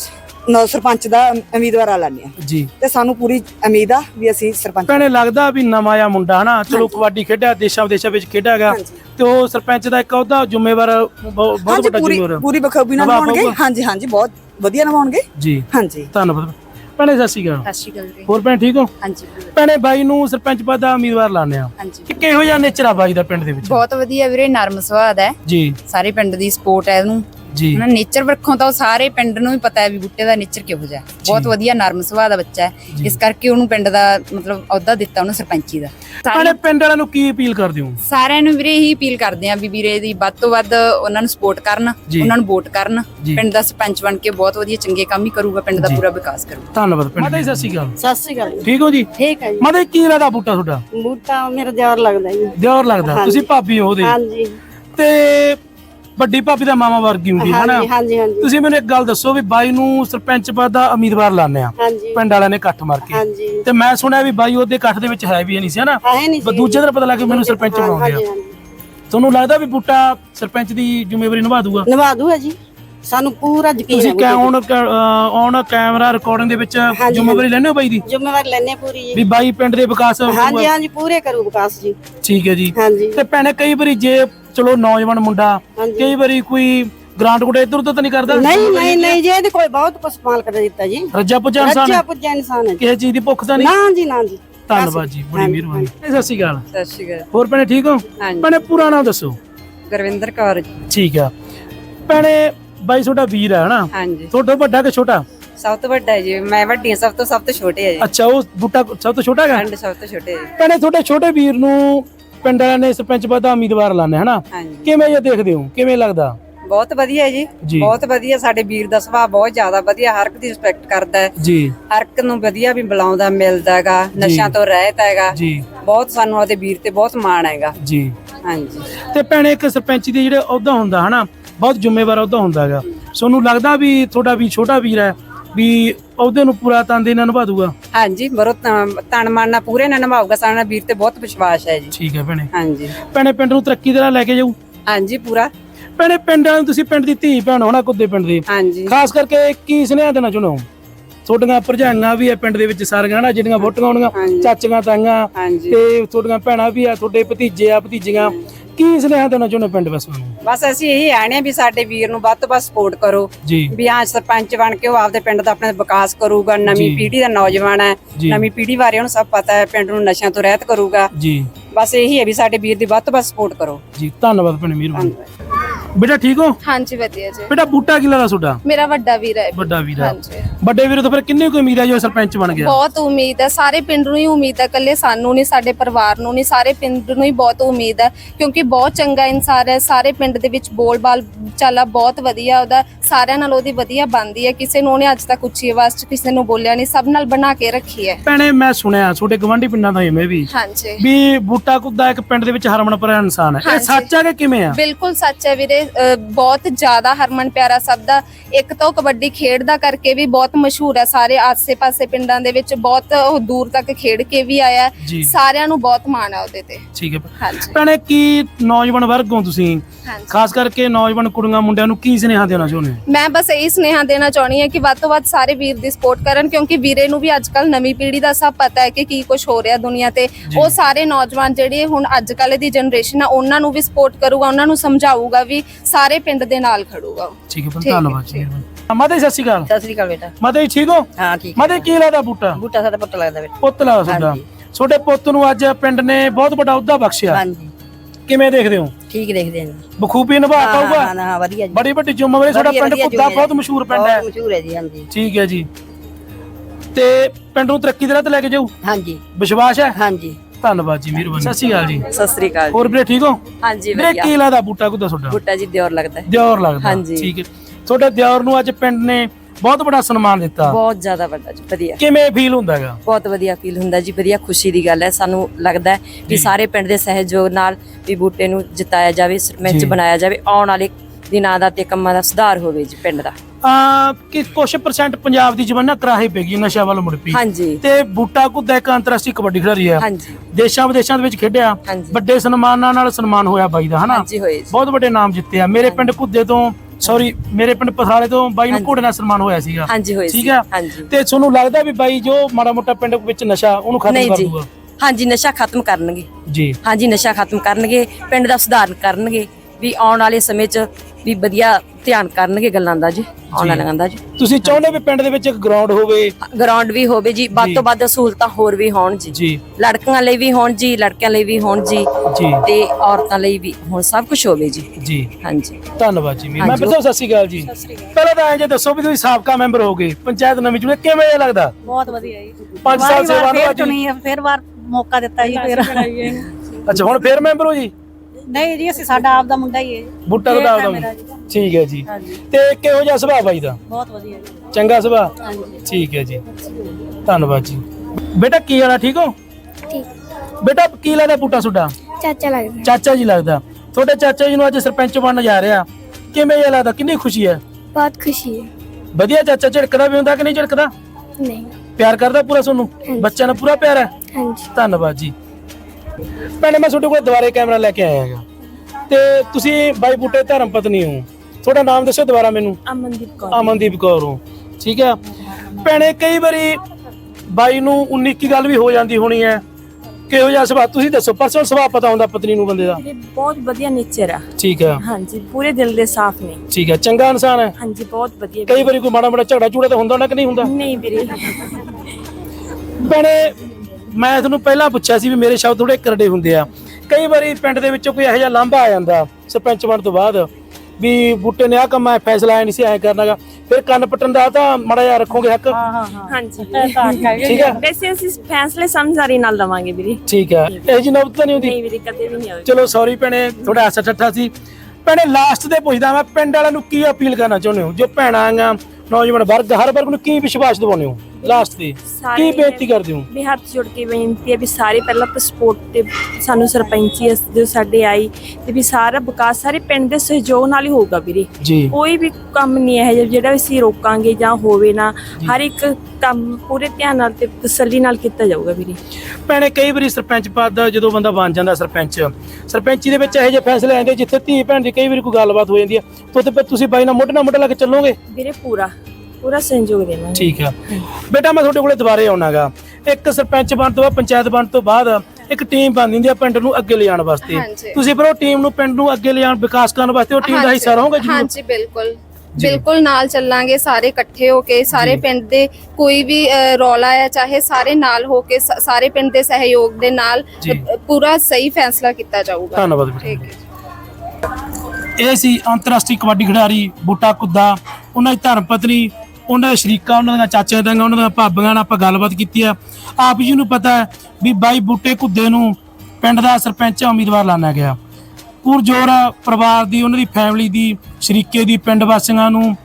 ਨੌ ਸਰਪੰਚ ਦਾ ਉਮੀਦਵਾਰ ਐਲਾਨਿਆ ਜੀ। ਤੇ ਸਾਨੂੰ ਪੂਰੀ ਉਮੀਦ ਆ ਵੀ ਅਸੀਂ ਸਰਪੰਚ ਭੈਣੇ ਲੱਗਦਾ ਵੀ ਨਵਾਂ ਆ ਮੁੰਡਾ ਹਨਾ ਚਲੋ ਕਬੱਡੀ ਖੇਡਿਆ ਦੇਸ਼ਾਂ ਵਿਦੇਸ਼ਾਂ ਵਿੱਚ ਖੇਡਿਆ ਹੈਗਾ ਤੇ ਉਹ ਸਰਪੰਚ ਦਾ ਇੱਕ ਉਹਦਾ ਜ਼ਿੰਮੇਵਾਰ ਬਹੁ- ਬਹੁਤ ਵੱਡਾ ਜ਼ਿੰਮੇਵਾਰ। ਪੂਰੀ ਬਖੂਬੀ ਨਾਲ ਨਿਭਾ ਨਿਭਾਉਣਗੇ। ਹਾਂਜੀ ਹਾਂਜੀ ਬਹੁਤ ਵਧੀਆ ਨਿਭਾਉਣਗੇ। ਜੀ। ਹਾਂਜੀ। ਧੰਨਵਾਦ। ਭੈਣੇ ਸਤਿ ਸ਼੍ਰੀ ਅਕਾਲ। ਸਤਿ ਸ਼੍ਰੀ ਅਕਾਲ ਜੀ। ਹੋਰ ਭੈਣ ਠੀਕ ਹੋ? ਹਾਂਜੀ ਭੈਣੇ ਬਾਈ ਨੂੰ ਸਰਪੰਚ ਪਦ ਦਾ ਉਮੀਦਵਾਰ ਲਾਣਿਆ ਹਾਂਜੀ। ਕਿ ਕਿਹੋ ਜਿਹਾ ਨੇਚਰ ਆ ਬਾਈ ਦਾ ਪਿੰਡ ਦੇ ਵਿੱਚ? ਬਹੁਤ ਵਧੀਆ ਵੀਰੇ ਨਰਮ ਸੁਭਾਅ ਦਾ ਹੈ। ਜੀ। ਸਾਰੇ ਪਿੰਡ ਦੀ ਸਪੋਰਟ ਹੈ ਉਹਨੂੰ ਜੀ। ਉਹਨਾਂ ਨੇਚਰ ਵਰਖੋਂ ਤਾਂ ਉਹ ਸਾਰੇ ਪਿੰਡ ਨੂੰ ਵੀ ਪਤਾ ਹੈ ਵੀ ਬੁੱਟੇ ਦਾ ਨੇਚਰ ਕਿਹੋ ਜਿਹਾ ਹੈ। ਬਹੁਤ ਵਧੀਆ ਨਰਮ ਸੁਭਾਅ ਦਾ ਬੱਚਾ ਹੈ। ਇਸ ਕਰਕੇ ਉਹਨੂੰ ਪਿੰਡ ਦਾ ਮਤਲਬ ਅਹੁਦਾ ਦਿੱਤਾ ਉਹਨੂੰ ਸਰਪੰਚੀ ਦਾ। ਸਾਰੇ ਪਿੰਡ ਵਾਲਿਆਂ ਨੂੰ ਕੀ ਅਪੀਲ ਕਰਦੇ ਹੋ? ਸਾਰਿਆਂ ਨੂੰ ਵੀਰੇ ਇਹੀ ਅਪੀਲ ਕਰਦੇ ਆਂ ਵੀ ਵੀਰੇ ਦੀ ਵੱਧ ਤੋਂ ਵੱਧ ਉਹਨਾਂ ਨੂੰ ਸਪੋਰਟ ਕਰਨ। ਉਹਨਾਂ ਨੂੰ ਵੋਟ ਕਰਨ। ਪਿੰਡ ਦਾ ਸਰਪੰਚ ਬਣ ਕੇ ਬਹੁਤ ਵਧੀਆ ਚੰਗੇ ਕੰਮ ਹੀ ਕਰੂਗਾ ਪਿੰਡ ਦਾ। ਪੂਰਾ ਵਿਕਾਸ ਕਰੂਗਾ। ਧੰਨਵਾਦ ਭੈਣੇ ਮਾਤਾ ਜੀ ਸਤਿ ਸ਼੍ਰੀ ਅਕਾਲ। ਸਤਿ ਸ਼੍ਰੀ ਅਕਾਲ ਠੀਕ ਹੋ ਜੀ? ਠੀਕ ਹੈ ਜੀ। ਮਾਤਾ ਕੀ ਲੱਗਦਾ ਬੂਟਾ ਤੁਹਾਡਾ? ਬੂਟਾ ਮੇਰਾ ਦਿਓਰ ਲੱਗਦਾ ਜੀ। ਦਿਓਰ ਲੱਗਦਾ। ਤੁਸੀਂ ਭਾਬੀ ਹੋ ਉਹਦੇ। ਹਾਂਜੀ। ਤੇ ਵੱਡੀ ਭਾਬੀ ਦਾ ਮਾਮਾ ਵਰਗੀ ਹੁੰਦੀ ਹੈ ਨਾ ਹਾਂਜੀ ਹਾਂਜੀ। ਹਾਂਜੀ ਤੁਸੀਂ ਮੈਨੂੰ ਇੱਕ ਗੱਲ ਦੱਸੋ ਵੀ ਬਾਈ ਨੂੰ ਸਰਪੰਚ ਪਦ ਦਾ ਉਮੀਦਵਾਰ ਲਾਣੇ ਆ ਹਾਂਜੀ। ਪਿੰਡ ਵਾਲਿਆਂ ਨੇ ਇਕੱਠ ਮਾਰ ਕੇ। ਹਾਂਜੀ। ਤੇ ਮੈਂ ਸੁਣਿਆ ਵੀ ਬਾਈ ਉਹਦੇ ਇਕੱਠ ਦੇ ਵਿੱਚ ਹੈ ਵੀ ਨਹੀਂ ਸੀ ਹਨਾ? ਹੈ ਨਹੀਂ ਬਸ ਦੂਜੇ ਦਿਨ ਪਤਾ ਲੱਗ ਗਿਆ ਮੈਨੂੰ ਸਰਪੰਚ ਬਣਾਉਂਦੇ ਹਾਂਜੀ ਆ। ਹਾਂਜੀ ਤੁਹਾਨੂੰ ਲੱਗਦਾ ਵੀ ਬੂਟਾ ਸਰਪੰਚ ਦੀ ਜ਼ਿੰਮੇਵਾਰੀ ਨਿਭਾ ਦੂਗਾ? ਨਿਭਾ ਦੂਗਾ ਜੀ। ਸਾਨੂੰ ਪੂਰਾ ਯਕੀਨ ਤੁਸੀਂ ਹੈ ਕੈ ਔਨ ਔਨ ਕੈਮਰਾ ਰਿਕਾਰਡਿੰਗ ਦੇ ਵਿੱਚ। ਜ਼ਿੰਮੇਵਾਰੀ ਲੈਣੇ ਹੋ ਬਾਈ ਦੀ? ਜ਼ਿੰਮੇਵਾਰੀ ਲੈਣੇ ਪੂਰੀ ਜੀ। ਵੀ ਬਾਈ ਪਿੰਡ ਦੇ ਵਿਕਾਸ ਹਾਂਜੀ। ਹਾਂਜੀ ਪੂਰੇ ਕਰੂ ਵਿਕਾਸ ਜੀ। ਠੀਕ ਹੈ ਜੀ। ਹਾਂਜੀ। ਤੇ ਭੈਣੇ ਕਈ ਵਾਰੀ ਜੇ ਚਲੋ ਨੌਜਵਾਨ ਮੁੰਡਾ। ਕਈ ਵਾਰੀ ਕੋਈ ਗ੍ਰਾਂਟ ਗੁੱਟ ਇੱਧਰ ਉੱਧਰ ਤਾਂ ਨਹੀਂ ਕਰਦਾ? ਨਹੀਂ ਨਹੀਂ ਨਹੀਂ ਜੀ ਇਹਦੇ ਕੋਈ ਬਹੁਤ ਕੁਛ ਮਾਲ ਕਰ ਦਿੱਤਾ ਜੀ। ਰੱਜਾ ਪੁੱਜਾ ਇਨਸਾਨ ਰੱਜਾ। ਪੁੱਜਾ ਇਨਸਾਨ ਹੈ ਜੀ। ਕਿਸੇ ਚੀਜ਼ ਦੀ ਭੁੱਖ ਤਾਂ ਨਹੀਂ? ਨਾ ਜੀ ਨਾ ਜੀ। ਧੰਨਵਾਦ ਜੀ ਬੜੀ ਹਾਂਜੀ, ਮਿਹਰਬਾਨੀ। ਸਤਿ ਸ਼੍ਰੀ ਅਕਾਲ। ਸਤਿ ਸ਼੍ਰੀ ਅਕਾਲ। ਹੋਰ ਭੈਣੇ ਠੀਕ ਹੋ? ਹਾਂਜੀ। ਭੈਣੇ ਪੂਰਾ ਨਾਮ ਦੱਸੋ। ਗੁਰਵਿੰਦਰ ਕੌਰ ਠੀਕ ਆ। ਭੈਣੇ ਬਾਈ ਤੁਹਾਡਾ ਵੀਰ ਹੈ ਹਨਾ? ਹਾਂਜੀ। ਤੁਹਾਡਾ ਵੱਡਾ ਕਿ ਛੋਟਾ? ਸਭ ਤੋਂ ਵੱਡਾ ਹੈ ਜੀ ਮੈਂ ਵੱਡੀ ਹਾਂ ਸਭ ਤੋਂ ਸਭ ਤੋਂ ਛੋਟੇ ਹੈ ਜੀ। ਅੱਛਾ ਉਹ ਬੁੱਟਾ ਸਭ ਤੋਂ ਛੋਟਾ ਹੈਗਾ? ਸਭ ਤੋਂ ਛੋਟੇ ਹੈ ਭੈਣੇ ਤੁਹਾਡੇ ਛੋਟੇ ਵੀਰ ਨੂੰ ਪਿੰਡ ਵਾਲਿਆਂ ਨੇ ਸਰਪੰਚ ਪਦ ਦਾ ਉਮੀਦਵਾਰ ਲਾਣੇ ਹਨਾ? ਹਾਂਜੀ। ਕਿਵੇਂ ਇਹ ਦੇਖਦੇ ਹੋ? ਕਿਵੇਂ ਲੱਗਦਾ? ਬਹੁਤ ਵਧੀਆ ਜੀ। ਜੀ। ਬਹੁਤ ਵਧੀਆ। ਸਾਡੇ ਵੀਰ ਦਾ ਸੁਭਾਅ ਬਹੁਤ ਜ਼ਿਆਦਾ ਵਧੀਆ। ਹਰ ਇੱਕ ਦੀ ਰਿਸਪੈਕਟ ਕਰਦਾ ਹੈ। ਜੀ। ਹਰ ਇੱਕ ਨੂੰ ਵਧੀਆ ਵੀ ਬੁਲਾਉਂਦਾ ਮਿਲਦਾ ਹੈਗਾ ਨਸ਼ਿਆਂ ਤੋਂ ਰਹਿਤ ਹੈਗਾ। ਜੀ। ਬਹੁਤ ਸਾਨੂੰ ਉਹਦੇ ਵੀਰ ਤੇ ਬਹੁਤ ਮਾਣ ਹੈਗਾ। ਜੀ। ਹਾਂਜੀ। ਤੇ ਭੈਣੇ ਇੱਕ ਸਰਪੰਚ ਦੀ ਜਿਹੜੇ ਅਹੁਦਾ ਹੁੰਦਾ ਹਨਾ? ਬਹੁਤ ਜ਼ਿੰਮੇਵਾਰ ਅਹੁਦਾ ਹੁੰਦਾ ਹੈਗਾ। ਤੁਹਾਨੂੰ ਲੱਗਦਾ ਵੀ ਤੁਹਾਡਾ ਵੀ ਛੋਟਾ ਵੀਰ ਹੈ। ਵੀ ਅਹੁਦੇ ਨੂੰ ਪੂਰਾ ਤਨਦੇ ਨਾਲ ਨਿਭਾ ਦੂਗਾ? ਹਾਂਜੀ ਬਰੋ ਤਨ ਮਨ ਨਾਲ ਪੂਰੇ ਨਾਲ ਨਿਭਾਊਗਾ ਸਾਡਾ ਵੀਰ ਤੇ ਬਹੁਤ ਵਿਸ਼ਵਾਸ ਹੈ ਜੀ। ਠੀਕ ਹੈ ਭੈਣੇ। ਹਾਂਜੀ। ਭੈਣੇ ਪਿੰਡ ਨੂੰ ਤਰੱਕੀ ਦੇ ਨਾਲ ਲੈ ਕੇ ਜਾਊ? ਹਾਂਜੀ ਪੂਰਾ। ਭੈਣੇ ਪਿੰਡ ਨੂੰ ਤੁਸੀਂ ਪਿੰਡ ਦੀ ਧੀ ਭੈਣ ਹੋਣਾ ਕੁੱਦੇ ਪਿੰਡ ਦੇ। ਹਾਂਜੀ। ਖਾਸ ਕਰਕੇ ਕੀ ਸੁਨੇਹਾ ਦੇਣਾ ਚਾਹੁੰਦੇ ਹੋ? ਤੁਹਾਡੀਆਂ ਭਰਜਾਈਆਂ ਵੀ ਆ ਪਿੰਡ ਦੇ ਵਿੱਚ ਸਾਰੀਆਂ ਨਾ ਜਿਹੜੀਆਂ ਹੋਣਗੀਆਂ ਹਾਂਜੀ। ਚਾਚੀਆਂ ਤਾਈਆਂ ਤੇ ਤੁਹਾਡੀਆਂ ਭੈਣਾਂ ਵੀ ਆ ਤੁਹਾਡੇ ਭਤੀਜੇ ਆ ਭਤੀਜੀਆਂ। ਕੀ ਸੁਨੇਹਾ ਦੇਣਾ ਚਾਹੁੰਦੇ ਪਿੰਡ ਵਾਸੀਆਂ ਨੂੰ? ਬਸ ਅਸੀਂ ਇਹੀ ਆਣੇ ਵੀ ਸਾਡੇ ਵੀਰ ਨੂੰ ਵੱਧ ਤੋਂ ਵੱਧ ਸਪੋਰਟ ਕਰੋ। ਜੀ। ਵੀ ਹਾਂ ਸਰਪੰਚ ਬਣ ਕੇ ਉਹ ਆਪਦੇ ਪਿੰਡ ਦਾ ਆਪਣਾ ਵਿਕਾਸ ਕਰੂਗਾ। ਨਵੀਂ ਪੀੜ੍ਹੀ ਦਾ ਨੌਜਵਾਨ ਹੈ। ਨਵੀਂ ਪੀੜ੍ਹੀ ਬਾਰੇ ਉਹਨੂੰ ਸਭ ਪਤਾ ਹੈ ਪਿੰਡ ਨੂੰ ਨਸ਼ਿਆਂ ਤੋਂ ਰਹਿਤ ਕਰੂਗਾ। ਜੀ। ਬਸ ਇਹੀ ਹੈ ਵੀ ਸਾਡੇ ਵੀਰ ਦੀ ਵੱਧ ਤੋਂ ਵੱਧ ਸਪੋਰਟ ਕਰੋ। ਜੀ ਧੰਨਵਾਦ ਭੈਣੇ ਮਿਹਰਬਾਨੀ। ਬੇਟਾ ਠੀਕ ਹੋ? ਹਾਂਜੀ ਵਧੀਆ ਜੀ। ਬੇਟਾ ਬੂਟਾ ਕਿਲਾ ਦਾ ਤੁਹਾਡਾ? ਮੇਰਾ ਵੱਡਾ ਵੀਰ ਹੈ ਵੱਡਾ ਵੀਰਾ ਹਾਂਜੀ। ਵੱਡੇ ਵੀਰ ਤੋਂ ਫਿਰ ਕਿੰਨੀ ਕੁ ਉਮੀਦ ਹੈ ਜੋ ਸਰਪੰਚ ਬਣ ਗਿਆ? ਬਹੁਤ ਉਮੀਦ ਹੈ। ਸਾਰੇ ਪਿੰਡ ਨੂੰ ਹੀ ਉਮੀਦ ਹੈ। ਕੱਲੇ ਸਾਨੂੰ ਨਹੀਂ ਸਾਡੇ ਪਰਿਵਾਰ ਨੂੰ ਨਹੀਂ ਸਾਰੇ ਪਿੰਡ ਨੂੰ ਹੀ ਬਹੁਤ ਉਮੀਦ ਹੈ। ਕਿਉਂਕਿ ਬਹੁਤ ਚੰਗਾ ਇਨਸਾਨ ਹੈ। ਸਾਰੇ ਪਿੰਡ ਦੇ ਵਿੱਚ ਬੋਲ-ਬਾਲ ਚਾਲਾ ਬਹੁਤ ਵਧੀਆ ਉਹਦਾ। ਸਾਰਿਆਂ ਨਾਲ ਉਹਦੀ ਵਧੀਆ ਬਣਦੀ ਹੈ। ਕਿਸੇ ਨੂੰ ਉਹਨੇ ਅੱਜ ਤੱਕ ਉੱਚੀ ਆਵਾਜ਼ 'ਚ ਕਿਸੇ ਨੂੰ ਬੋਲਿਆ ਨਹੀਂ। ਸਭ ਨਾਲ ਬਣਾ ਕੇ ਰੱਖੀ ਹੈ। ਭੈਣੇ ਮੈਂ ਸੁਣਿਆ ਤੁਹਾਡੇ ਗਵਾਂਢੀ ਪਿੰਡਾਂ ਦਾ ਮੈਂ ਵੀ। ਹਾਂਜੀ। ਵੀ ਬੂਟਾ ਕੁੱਦਾ ਇੱਕ ਪਿੰਡ ਦੇ ਵਿੱਚ ਹਰਮਨ ਪਿਆਰਾ ਇਨਸਾਨ ਹੈ। ਇਹ ਹਾਂਜੀ। ਸੱਚ ਹੈ ਕਿ ਕਿਵੇਂ ਆ? ਬਿਲਕੁਲ ਸੱਚ ਹੈ ਵੀਰੇ। ਅ, ਬਹੁਤ ਜ਼ਿਆਦਾ ਹਰਮਨ ਪਿਆਰਾ ਸਭ ਦਾ। ਇੱਕ ਤਾਂ ਕਬੱਡੀ ਖੇਡਦਾ ਕਰਕੇ ਵੀ ਬਹੁਤ ਮਸ਼ਹੂਰ ਹੈ। ਸਾਰੇ ਆਸੇ-ਪਾਸੇ ਪਿੰਡਾਂ ਦੇ ਵਿੱਚ ਬਹੁਤ ਉਹ ਦੂਰ ਤੱਕ ਖੇਡ ਕੇ ਵੀ ਆਇਆ। ਜੀ। ਸਾਰਿਆਂ ਨੂੰ ਬਹੁਤ ਮਾਣ ਹੈ ਉਹਦੇ ਤੇ। ਠੀਕ ਹੈ। ਹਾਂਜੀ। ਭੈਣੇ ਕੀ ਨੌਜਵਾਨ ਵਰਗ ਹੋ ਤੁਸੀਂ? ਹਾਂਜੀ। ਖਾਸ ਕਰਕੇ ਨੌਜਵਾਨ ਕੁੜੀਆਂ ਮੁੰਡਿਆਂ ਨੂੰ ਕੀ ਸੁਨੇਹਾ ਦੇਣਾ ਚਾਹੁੰਦੇ ਹੋ? ਮੈਂ ਬਸ ਇਹੀ ਸੁਨੇਹਾ ਦੇਣਾ ਚਾਹਣੀ ਹਾਂ ਕਿ ਵੱਧ ਤੋਂ ਵੱਧ ਸਾਰੇ ਵੀਰ ਦੀ ਸਪੋਰਟ ਕਰਨ ਕਿਉਂਕਿ ਵੀਰੇ ਨੂੰ ਵੀ ਅੱਜਕੱਲ ਨਵੀਂ ਪੀੜ੍ਹੀ ਦਾ ਸਭ ਪਤਾ ਹੈ ਕਿ ਕੀ ਕੁਝ ਹੋ ਰਿਹਾ ਦੁਨੀਆ ਤੇ। ਉਹ ਸਾਰੇ ਨੌਜਵਾਨ ਜਿਹੜੇ ਹੁਣ ਅੱਜਕੱਲ ਦੀ ਜਨਰੇਸ਼ਨ ਆ ਉਹਨਾਂ ਨੂੰ ਵੀ ਸਪੋਰਟ ਕਰੂਗਾ ਉਹਨਾਂ ਨੂੰ ਸਮਝਾਊਗਾ ਵੀ ਸਾਰੇ ਪਿੰਡ ਦੇ ਨਾਲ ਖੜੂਗਾ। ਠੀਕ ਹੈ ਹੈ, ਧੰਨਵਾਦ ਜੀ ਮਾਤਾ ਜੀ ਸਤਿ ਸ਼੍ਰੀ ਅਕਾਲ। ਸਤਿ ਸ੍ਰੀ ਅਕਾਲ ਬੇਟਾ। ਮਾਤਾ ਜੀ ਠੀਕ ਹੋ? ਹਾਂ ਠੀਕ ਮਾਤਾ ਜੀ ਕੀ ਲੱਗਦਾ ਬੂਟਾ? ਬੂਟਾ ਸਾਡਾ ਪੁੱਤ ਲੱਗਦਾ ਬੇਟਾ। ਪੁੱਤ ਲੱਗਦਾ ਤੁਹਾਡਾ। ਤੁਹਾਡੇ ਪੁੱਤ ਨੂੰ ਅੱਜ ਪਿੰਡ ਨੇ ਬਹੁਤ ਵੱਡਾ ਅਹੁਦਾ ਬਖਸ਼ਿਆ। ਹਾਂਜੀ। ਕਿਵੇਂ ਦੇਖਦੇ ਹੋ? ਠੀਕ ਦੇਖਦੇ ਨੇ ਬਖੂਬੀ ਨਿਭਾ ਹਾਂ ਪਾਊਗਾ ਹਾਂ ਵਧੀਆ ਜੀ। ਬੜੀ ਵੱਡੀ ਜ਼ਿੰਮੇਵਾਰੀ ਵਧੀਆ, ਪਿੰਡ ਜ਼ਿੰਮੇਵਾਰੀ। ਬਹੁਤ ਮਸ਼ਹੂਰ ਪਿੰਡ ਹੈ। ਬਹੁਤ ਮਸ਼ਹੂਰ ਹੈ ਜੀ ਹਾਂਜੀ। ਠੀਕ ਹੈ ਜੀ। ਤੇ ਪਿੰਡ ਨੂੰ ਤਰੱਕੀ ਦੇ ਰਾਹ ਤੇ ਲੈ ਕੇ ਜਾਊ? ਹਾਂਜੀ। ਵਿਸ਼ਵਾਸ ਹੈ? ਹਾਂਜੀ। ਧੰਨਵਾਦ ਜੀ ਮਿਹਰਬਾਨੀ। ਸਤਿ ਸ਼੍ਰੀ ਅਕਾਲ ਜੀ। ਸਤਿ ਸ੍ਰੀ ਅਕਾਲ ਹੋਰ ਵੀਰੇ ਠੀਕ ਹੋ? ਹਾਂਜੀ ਵੀਰੇ ਕੀ ਲੱਗਦਾ ਬੂਟਾ ਕੁੱਦਾ ਤੁਹਾਡਾ? ਬੁੱਟਾ ਜੀ ਦਿਓਰ ਲੱਗਦਾ। ਦਿਓਰ ਲੱਗਦਾ। ਹਾਂਜੀ। ਠੀਕ ਹੈ। ਤੁਹਾਡੇ ਦਿਓਰ ਨੂੰ ਅੱਜ ਪਿੰਡ ਨੇ ਬਹੁਤ ਵੱਡਾ ਸਨਮਾਨ ਦਿੱਤਾ। ਬਹੁਤ ਜ਼ਿਆਦਾ ਵੱਡਾ ਜੀ ਵਧੀਆ। ਕਿਵੇਂ ਫੀਲ ਹੁੰਦਾ ਹੈਗਾ? ਬਹੁਤ ਵਧੀਆ ਫੀਲ ਹੁੰਦਾ ਜੀ ਵਧੀਆ ਖੁਸ਼ੀ ਦੀ ਗੱਲ ਹੈ। ਸਾਨੂੰ ਲੱਗਦਾ ਹੈ ਵੀ ਸਾਰੇ ਪਿੰਡ ਦੇ ਸਹਿਯੋਗ ਨਾਲ ਵੀ ਬੂਟੇ ਨੂੰ ਜਿਤਾਇਆ ਜਾਵੇ ਸਰਪੰਚ ਜੀ। ਬਣਾਇਆ ਜਾਵੇ ਆਉਣ ਵਾਲੇ ਦਿਨਾਂ ਦਾ ਤੇ ਕੰਮਾਂ ਦਾ ਸੁਧਾਰ ਹੋਵੇ ਜੀ ਪਿੰਡ ਦਾ। ਆ ਕਿ ਕੁਝ ਪਰਸੈਂਟ ਪੰਜਾਬ ਦੀ ਜਵਾਨਾ ਕਰਾਹੇ ਪੈ ਗਈ ਨਸ਼ਾ ਵੱਲ ਮੁੜ ਪਈ। ਹਾਂਜੀ। ਤੇ ਬੂਟਾ ਕੁੱਦਾ ਇੱਕ ਅੰਤਰਰਾਸ਼ਟਰੀ ਕਬੱਡੀ ਖਿਡਾਰੀ ਆ। ਹਾਂਜੀ। ਦੇਸ਼ਾਂ ਵਿਦੇਸ਼ਾਂ ਦੇ ਵਿੱਚ ਖੇਡਿਆ। ਹਾਂਜੀ। ਵੱਡੇ ਸਨਮਾਨਾਂ ਨਾਲ ਸਨਮਾਨ ਹੋਇਆ ਬਾਈ ਦਾ ਹਨਾ? ਹਾਂਜੀ ਹੋਏ ਜੀ। ਬਹੁਤ ਵੱਡੇ ਨਾਮ ਜਿੱਤੇ ਆ। ਮੇਰੇ ਪਿੰਡ ਕੁੱਦੇ ਤੋਂ ਸੌਰੀ ਮੇਰੇ ਪਿੰਡ ਪਸਾਲੇ ਤੋਂ ਬਾਈ ਨੂੰ। ਘੋੜੇ ਨਾਲ ਸਨਮਾਨ ਹੋਇਆ ਸੀਗਾ। ਹਾਂਜੀ ਹੋਏ ਠੀਕ ਸੀ। ਆ? ਹਾਂਜੀ। ਤੇ ਤੁਹਾਨੂੰ ਲੱਗਦਾ ਵੀ ਬਾਈ ਜੋ ਮਾੜਾ ਮੋਟਾ ਪਿੰਡ ਵਿੱਚ ਨਸ਼ਾ ਉਹਨੂੰ ਖਤਮ ਨਹੀਂ ਕਰ ਜੀ। ਦੂਗਾ? ਹਾਂਜੀ ਨਸ਼ਾ ਖਤਮ ਕਰਨਗੇ। ਜੀ। ਹਾਂਜੀ ਨਸ਼ਾ ਖਤਮ ਕਰਨਗੇ ਪਿੰਡ ਦਾ ਸੁਧਾਰ ਕਰਨਗੇ। ਵੀ ਆਉਣ ਵਾਲੇ ਸਮੇਂ 'ਚ ਵੀ ਵਧੀਆ ਧਿਆਨ ਕਰਨਗੇ ਗੱਲਾਂ ਦਾ ਜੀ ਆਉਣ ਵਾਲਿਆਂ ਦਾ ਜੀ। ਤੁਸੀਂ ਚਾਹੁੰਦੇ ਵੀ ਪਿੰਡ ਦੇ ਵਿੱਚ ਇੱਕ ਗਰਾਊਂਡ ਹੋਵੇ? ਗਰਾਊਂਡ ਵੀ ਹੋਵੇ ਜੀ ਵੱਧ। ਤੋਂ ਵੱਧ ਸਹੂਲਤਾਂ ਹੋਰ ਵੀ ਹੋਣ ਜੀ। ਜੀ। ਲੜਕੀਆਂ ਲਈ ਵੀ ਹੋਣ ਜੀ ਲੜਕਿਆਂ ਲਈ ਵੀ ਹੋਣ ਜੀ ਜੀ। ਤੇ ਔਰਤਾਂ ਲਈ ਵੀ ਹੁਣ ਸਭ ਕੁਝ ਹੋਵੇ ਜੀ। ਜੀ। ਹਾਂਜੀ। ਧੰਨਵਾਦ ਜੀ। ਮੈਂ। ਬਸੋ ਸਤਿ ਸ਼੍ਰੀ ਅਕਾਲ ਜੀ। ਪਹਿਲਾਂ ਤਾਂ ਐਂ ਜੇ ਦੱਸੋ ਵੀ ਤੁਸੀਂ ਸਾਬਕਾ ਮੈਂਬਰ ਹੋ ਗਏ ਪੰਚਾਇਤ ਨਵੀਂ ਚੁਣੇ ਕਿਵੇਂ ਜਿਹਾ ਲੱਗਦਾ? ਬਹੁਤ ਵਧੀਆ ਜੀ। 5 ਸਾਲ ਸੇਵਾ ਨਿਭਾਈ ਫਿਰ ਵਾਰ ਮੌਕਾ ਦਿੱਤਾ ਜੀ ਫਿਰ। ਅੱਛਾ ਹੁਣ ਫੇਰ ਮੈਂਬਰ ਹੋ ਜੀ? ਨਹੀਂ ਜੀ ਅਸੀਂ ਸਾਡਾ ਆਪ ਦਾ ਮੁੰਡਾ ਹੀ ਹੈ। ਬੁੱਟਾ ਦਾ ਆਪਦਾ ਠੀਕ ਹੈ ਜੀ। ਤੇ ਕਿਹੋ ਜਿਹਾ ਸੁਭਾਅ ਬਾਈ ਦਾ? ਬਹੁਤ ਵਧੀਆ ਜੀ। ਚੰਗਾ ਸੁਭਾਅ? ਠੀਕ ਹੈ ਜੀ। ਧੰਨਵਾਦ ਜੀ। ਬੇਟਾ ਕੀ ਵਾਲਾ ਠੀਕ ਹੋ? ਠੀਕ। ਬੇਟਾ ਕੀ ਲੱਗਦਾ ਬੂਟਾ ਤੁਹਾਡਾ? ਚਾਚਾ ਲੱਗਦਾ। ਚਾਚਾ ਜੀ ਲੱਗਦਾ। ਤੁਹਾਡੇ ਚਾਚਾ ਜੀ ਨੂੰ ਅੱਜ ਸਰਪੰਚ ਬਣਨ ਜਾ ਰਿਹਾ। ਕਿਵੇਂ ਜਿਹਾ ਲੱਗਦਾ? ਕਿੰਨੀ ਖੁਸ਼ੀ ਹੈ? ਬਹੁਤ ਖੁਸ਼ੀ ਹੈ। ਵਧੀਆ ਚਾਚਾ ਝਿੜਕਦਾ ਵੀ ਹੁੰਦਾ ਕਿ ਨਹੀਂ ਝਿੜਕਦਾ? ਨਹੀਂ। ਪਿਆਰ ਕਰਦਾ ਪੂਰਾ ਤੁਹਾਨੂੰ? ਬੱਚਿਆਂ ਨਾਲ ਪੂਰਾ ਪਿਆਰ ਹੈ? ਹਾਂਜੀ। ਧੰਨਵਾਦ ਜੀ। ਭੈਣੇ ਮੈਂ ਤੁਹਾਡੇ ਕੋਲ ਦੁਬਾਰੇ ਕੈਮਰਾ ਲੈ ਕੇ ਆਇਆ ਹੈਗਾ। ਤੇ ਤੁਸੀਂ ਬਾਈ ਬੂਟੇ ਧਰਮ ਪਤਨੀ ਹੋ। ਤੁਹਾਡਾ ਨਾਮ ਦੱਸੋ ਦੁਬਾਰਾ ਮੈਨੂੰ। ਅਮਨਦੀਪ ਕੌਰ। ਅਮਨਦੀਪ ਕੌਰ ਹੋ। ਠੀਕ ਹੈ। ਭੈਣੇ ਕਈ ਵਾਰੀ ਬਾਈ ਨੂੰ 19 ਕੀ ਗੱਲ ਵੀ ਹੋ ਜਾਂਦੀ ਹੋਣੀ ਹੈ। ਕਿਹੋ ਜਿਹਾ ਸੁਭਾਅ ਤੁਸੀਂ ਦੱਸੋ ਪਰਸਨਲ ਸੁਭਾਅ ਪਤਾ ਹੁੰਦਾ ਪਤਨੀ ਨੂੰ ਬੰਦੇ ਦਾ। ਬਹੁਤ ਵਧੀਆ ਨੇਚਰ ਆ। ਠੀਕ ਹੈ। ਹਾਂਜੀ ਪੂਰੇ ਦਿਲ ਦੇ ਸਾਫ਼ ਨੇ। ਠੀਕ ਹੈ ਚੰਗਾ ਇਨਸਾਨ ਹੈ। ਹਾਂਜੀ ਬਹੁਤ ਵਧੀਆ। ਕਈ ਵਾਰੀ ਕੋਈ ਮਾੜਾ ਮਾੜਾ ਝਗੜਾ ਝੂੜਾ ਤਾਂ ਹੁੰਦਾ ਨਾ ਕਿ ਨਹੀਂ ਹੁੰਦਾ? ਨਹੀਂ ਵੀਰੇ। ਭੈਣੇ ਮੈਂ ਤੁਹਾਨੂੰ ਪਹਿਲਾਂ ਪੁੱਛਿਆ ਸੀ ਵੀ ਮੇਰੇ ਸ਼ਬਦ ਥੋੜੇ ਕਰੜੇ ਹੁੰਦੇ ਆ। ਕਈ ਵਾਰੀ ਪਿੰਡ ਦੇ ਵਿੱਚੋਂ ਕੋਈ ਇਹੋ ਜਿਹਾ ਲਾਂਭਾ ਆ ਜਾਂਦਾ ਸਰਪੰਚ ਬਣਨ ਤੋਂ ਬਾਅਦ ਵੀ ਬੂਟੇ ਨੇ ਆ ਕੰਮ ਐ ਫੈਸਲਾ ਐ ਨਹੀਂ ਸੀ ਐ ਕਰਨਾਗਾ ਫਿਰ ਕੰਨ ਪੱਟਣ ਦਾ ਤਾਂ ਮਾੜਾ ਜਿਹਾ ਰੱਖੋਗੇ ਹੱਕ? ਹਾਂਜੀ। ਠੀਕ ਹੈ ਵੈਸੇ ਅਸੀਂ ਫੈਸਲੇ ਸਮਝਦਾਰੀ ਨਾਲ ਲਵਾਂਗੇ ਵੀਰੇ। ਠੀਕ ਹੈ ਇਹ ਜੀ ਨੌਬਤ ਤਾਂ ਨਹੀਂ ਹੁੰਦੀ ਨਹੀਂ ਵੀਰੇ ਕਦੇ ਵੀ ਨਹੀਂ ਹੋਵੇ ਚਲੋ ਸੌਰੀ ਭੈਣੇ ਥੋੜਾ ਹਾਸਾ ਠੱਠਾ ਸੀ। ਭੈਣੇ ਲਾਸਟ ਤੇ ਪੁੱਛਦਾ ਮੈਂ ਪਿੰਡ ਵਾਲਿਆਂ ਨੂੰ ਕੀ ਅਪੀਲ ਕਰਨਾ ਚਾਹੁੰਦੇ ਹੋ? ਜੋ ਭੈਣਾਂ ਆਂਗਾ ਨੌਜਵਾਨ ਵਰਗ ਹਰ ਵਰਗ ਨੂੰ ਕੀ ਵਿਸ਼ਵਾਸ ਦਿਵਾਉਂਦੇ ਹੋ? ਲਾਸਟ ਤੇ ਕੀ ਬੇਨਤੀ ਕਰਦੇ ਹੋ? ਵੀ ਹੱਥ ਜੋੜ ਕੇ ਬੇਨਤੀ ਹੈ ਵੀ ਸਾਰੇ ਪਹਿਲਾਂ ਤਾਂ ਸਪੋਰਟ ਤੇ ਸਾਨੂੰ ਸਰਪੰਚੀ ਅਸ- ਜੋ ਸਾਡੇ ਆਈ ਤੇ ਵੀ ਸਾਰਾ ਵਿਕਾਸ ਸਾਰੇ ਪਿੰਡ ਦੇ ਸਹਿਯੋਗ ਨਾਲ ਹੀ ਹੋਊਗਾ ਵੀਰੇ। ਜੀ। ਕੋਈ ਵੀ ਕੰਮ ਨਹੀਂ ਹੈ ਜਿਹੜਾ ਅਸੀਂ ਰੋਕਾਂਗੇ ਜਾਂ ਹੋਵੇ ਨਾ ਹਰ ਇੱਕ ਕੰਮ ਪੂਰੇ ਧਿਆਨ ਨਾਲ ਤੇ ਤਸੱਲੀ ਨਾਲ ਕੀਤਾ ਜਾਊਗਾ ਵੀਰੇ। ਭੈਣੇ ਕਈ ਵਾਰੀ ਸਰਪੰਚ ਪਦ ਜਦੋਂ ਬੰਦਾ ਬਣ ਜਾਂਦਾ ਸਰਪੰਚ ਸਰਪੰਚੀ ਦੇ ਵਿੱਚ ਇਹੋ ਜਿਹੇ ਫੈਸਲੇ ਆਉਂਦੇ ਜਿੱਥੇ ਧੀ ਭੈਣ ਦੀ ਕਈ ਵਾਰੀ ਕੋਈ ਗੱਲਬਾਤ ਹੋ ਜਾਂਦੀ ਹੈ ਤਾਂ ਉੱਥੇ ਫਿਰ ਤੁਸੀਂ ਬਾਈ ਨਾਲ ਮੋਢੇ ਨਾਲ ਮੋਢਾ ਲਾ ਕੇ ਚੱਲੋਗੇ? ਵੀਰੇ ਪੂਰਾ। ਪੂਰਾ ਸਹਿਯੋਗ ਦੇਣਾ ਠੀਕ ਆ। ਬੇਟਾ ਮੈਂ ਤੁਹਾਡੇ ਕੋਲੇ ਦੁਬਾਰੇ ਆਉਣਾਗਾ। ਇੱਕ ਸਰਪੰਚ ਬਣ ਤੋਂ ਬਾਅਦ ਪੰਚਾਇਤ ਬਣ ਤੋਂ ਬਾਅਦ ਇੱਕ ਟੀਮ ਬਣ ਹੁੰਦੀ ਆ ਪਿੰਡ ਨੂੰ ਅੱਗੇ ਲਿਜਾਣ ਵਾਸਤੇ। ਹਾਂਜੀ। ਤੁਸੀਂ ਫਿਰ ਉਹ ਟੀਮ ਨੂੰ ਪਿੰਡ ਨੂੰ ਅੱਗੇ ਲਿਜਾਣ ਵਿਕਾਸ ਕਰਨ ਵਾਸਤੇ ਉਹ ਟੀਮ ਦਾ ਹਿੱਸਾ ਰਹੋਗੇ ਜੀ ਹਾਂਜੀ ਬਿਲਕੁਲ। ਬਿਲਕੁਲ ਨਾਲ ਚੱਲਾਂਗੇ ਸਾਰੇ ਇਕੱਠੇ ਹੋ ਕੇ ਸਾਰੇ ਪਿੰਡ ਦੇ ਕੋਈ ਵੀ ਅ, ਰੌਲਾ ਹੈ ਚਾਹੇ ਸਾਰੇ ਨਾਲ ਹੋ ਕੇ ਸ- ਸਾਰੇ ਪਿੰਡ ਦੇ ਸਹਿਯੋਗ ਦੇ ਨਾਲ ਜੀ। ਅ, ਪੂਰਾ ਸਹੀ ਫੈਸਲਾ ਕੀਤਾ ਜਾਊਗਾ। ਧੰਨਵਾਦ ਬੇਟਾ। ਠੀਕ ਹੈ ਇਹ ਸੀ ਅੰਤਰਰਾਸ਼ਟਰੀ ਕਬੱਡੀ ਖਿਡਾਰੀ ਬੂਟਾ ਕੁੱਦਾ ਉਹਨਾਂ ਦੀ ਧਰਮ ਪਤਨੀ ਉਹਨਾਂ ਦੇ ਸ਼ਰੀਕਾ, ਉਹਨਾਂ ਦੀਆਂ ਚਾਚੇ ਤਾਈਆਂ ਉਹਨਾਂ ਦੀਆਂ ਭਾਬੀਆਂ ਨਾਲ ਆਪਾਂ ਗੱਲਬਾਤ ਕੀਤੀ ਆ। ਆਪ ਜੀ ਨੂੰ ਪਤਾ ਹੈ ਵੀ ਬਾਈ ਬੂਟੇ ਕੁੱਦੇ ਨੂੰ ਪਿੰਡ ਦਾ ਸਰਪੰਚ ਉਮੀਦਵਾਰ ਲਾਣਾ ਗਿਆ। ਪੁਰਜੋਰ ਪਰਿਵਾਰ ਦੀ, ਉਹਨਾਂ ਦੀ ਫੈਮਿਲੀ ਦੀ, ਸ਼ਰੀਕੇ ਦੀ, ਪਿੰਡ ਵਾਸੀਆਂ ਨੂੰ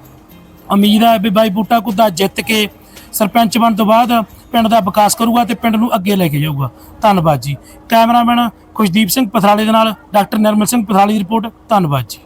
ਉਮੀਦ ਹੈ ਵੀ ਬਾਈ ਬੂਟਾ ਕੁੱਦਾ ਜਿੱਤ ਕੇ ਸਰਪੰਚ ਬਣਨ ਤੋਂ ਬਾਅਦ ਪਿੰਡ ਦਾ ਵਿਕਾਸ ਕਰੂਗਾ ਤੇ ਪਿੰਡ ਨੂੰ ਅੱਗੇ ਲੈ ਕੇ ਜਾਊਗਾ। ਧੰਨਵਾਦ ਜੀ। ਕੈਮਰਾਮੈਨ ਖੁਸ਼ਦੀਪ ਸਿੰਘ ਪਥਰਾਲੇ ਦੇ ਨਾਲ, ਡਾਕਟਰ ਨਿਰਮਲ ਸਿੰਘ ਪਥਰਾਲੇ ਦੀ ਰਿਪੋਰਟ। ਧੰਨਵਾਦ ਜੀ।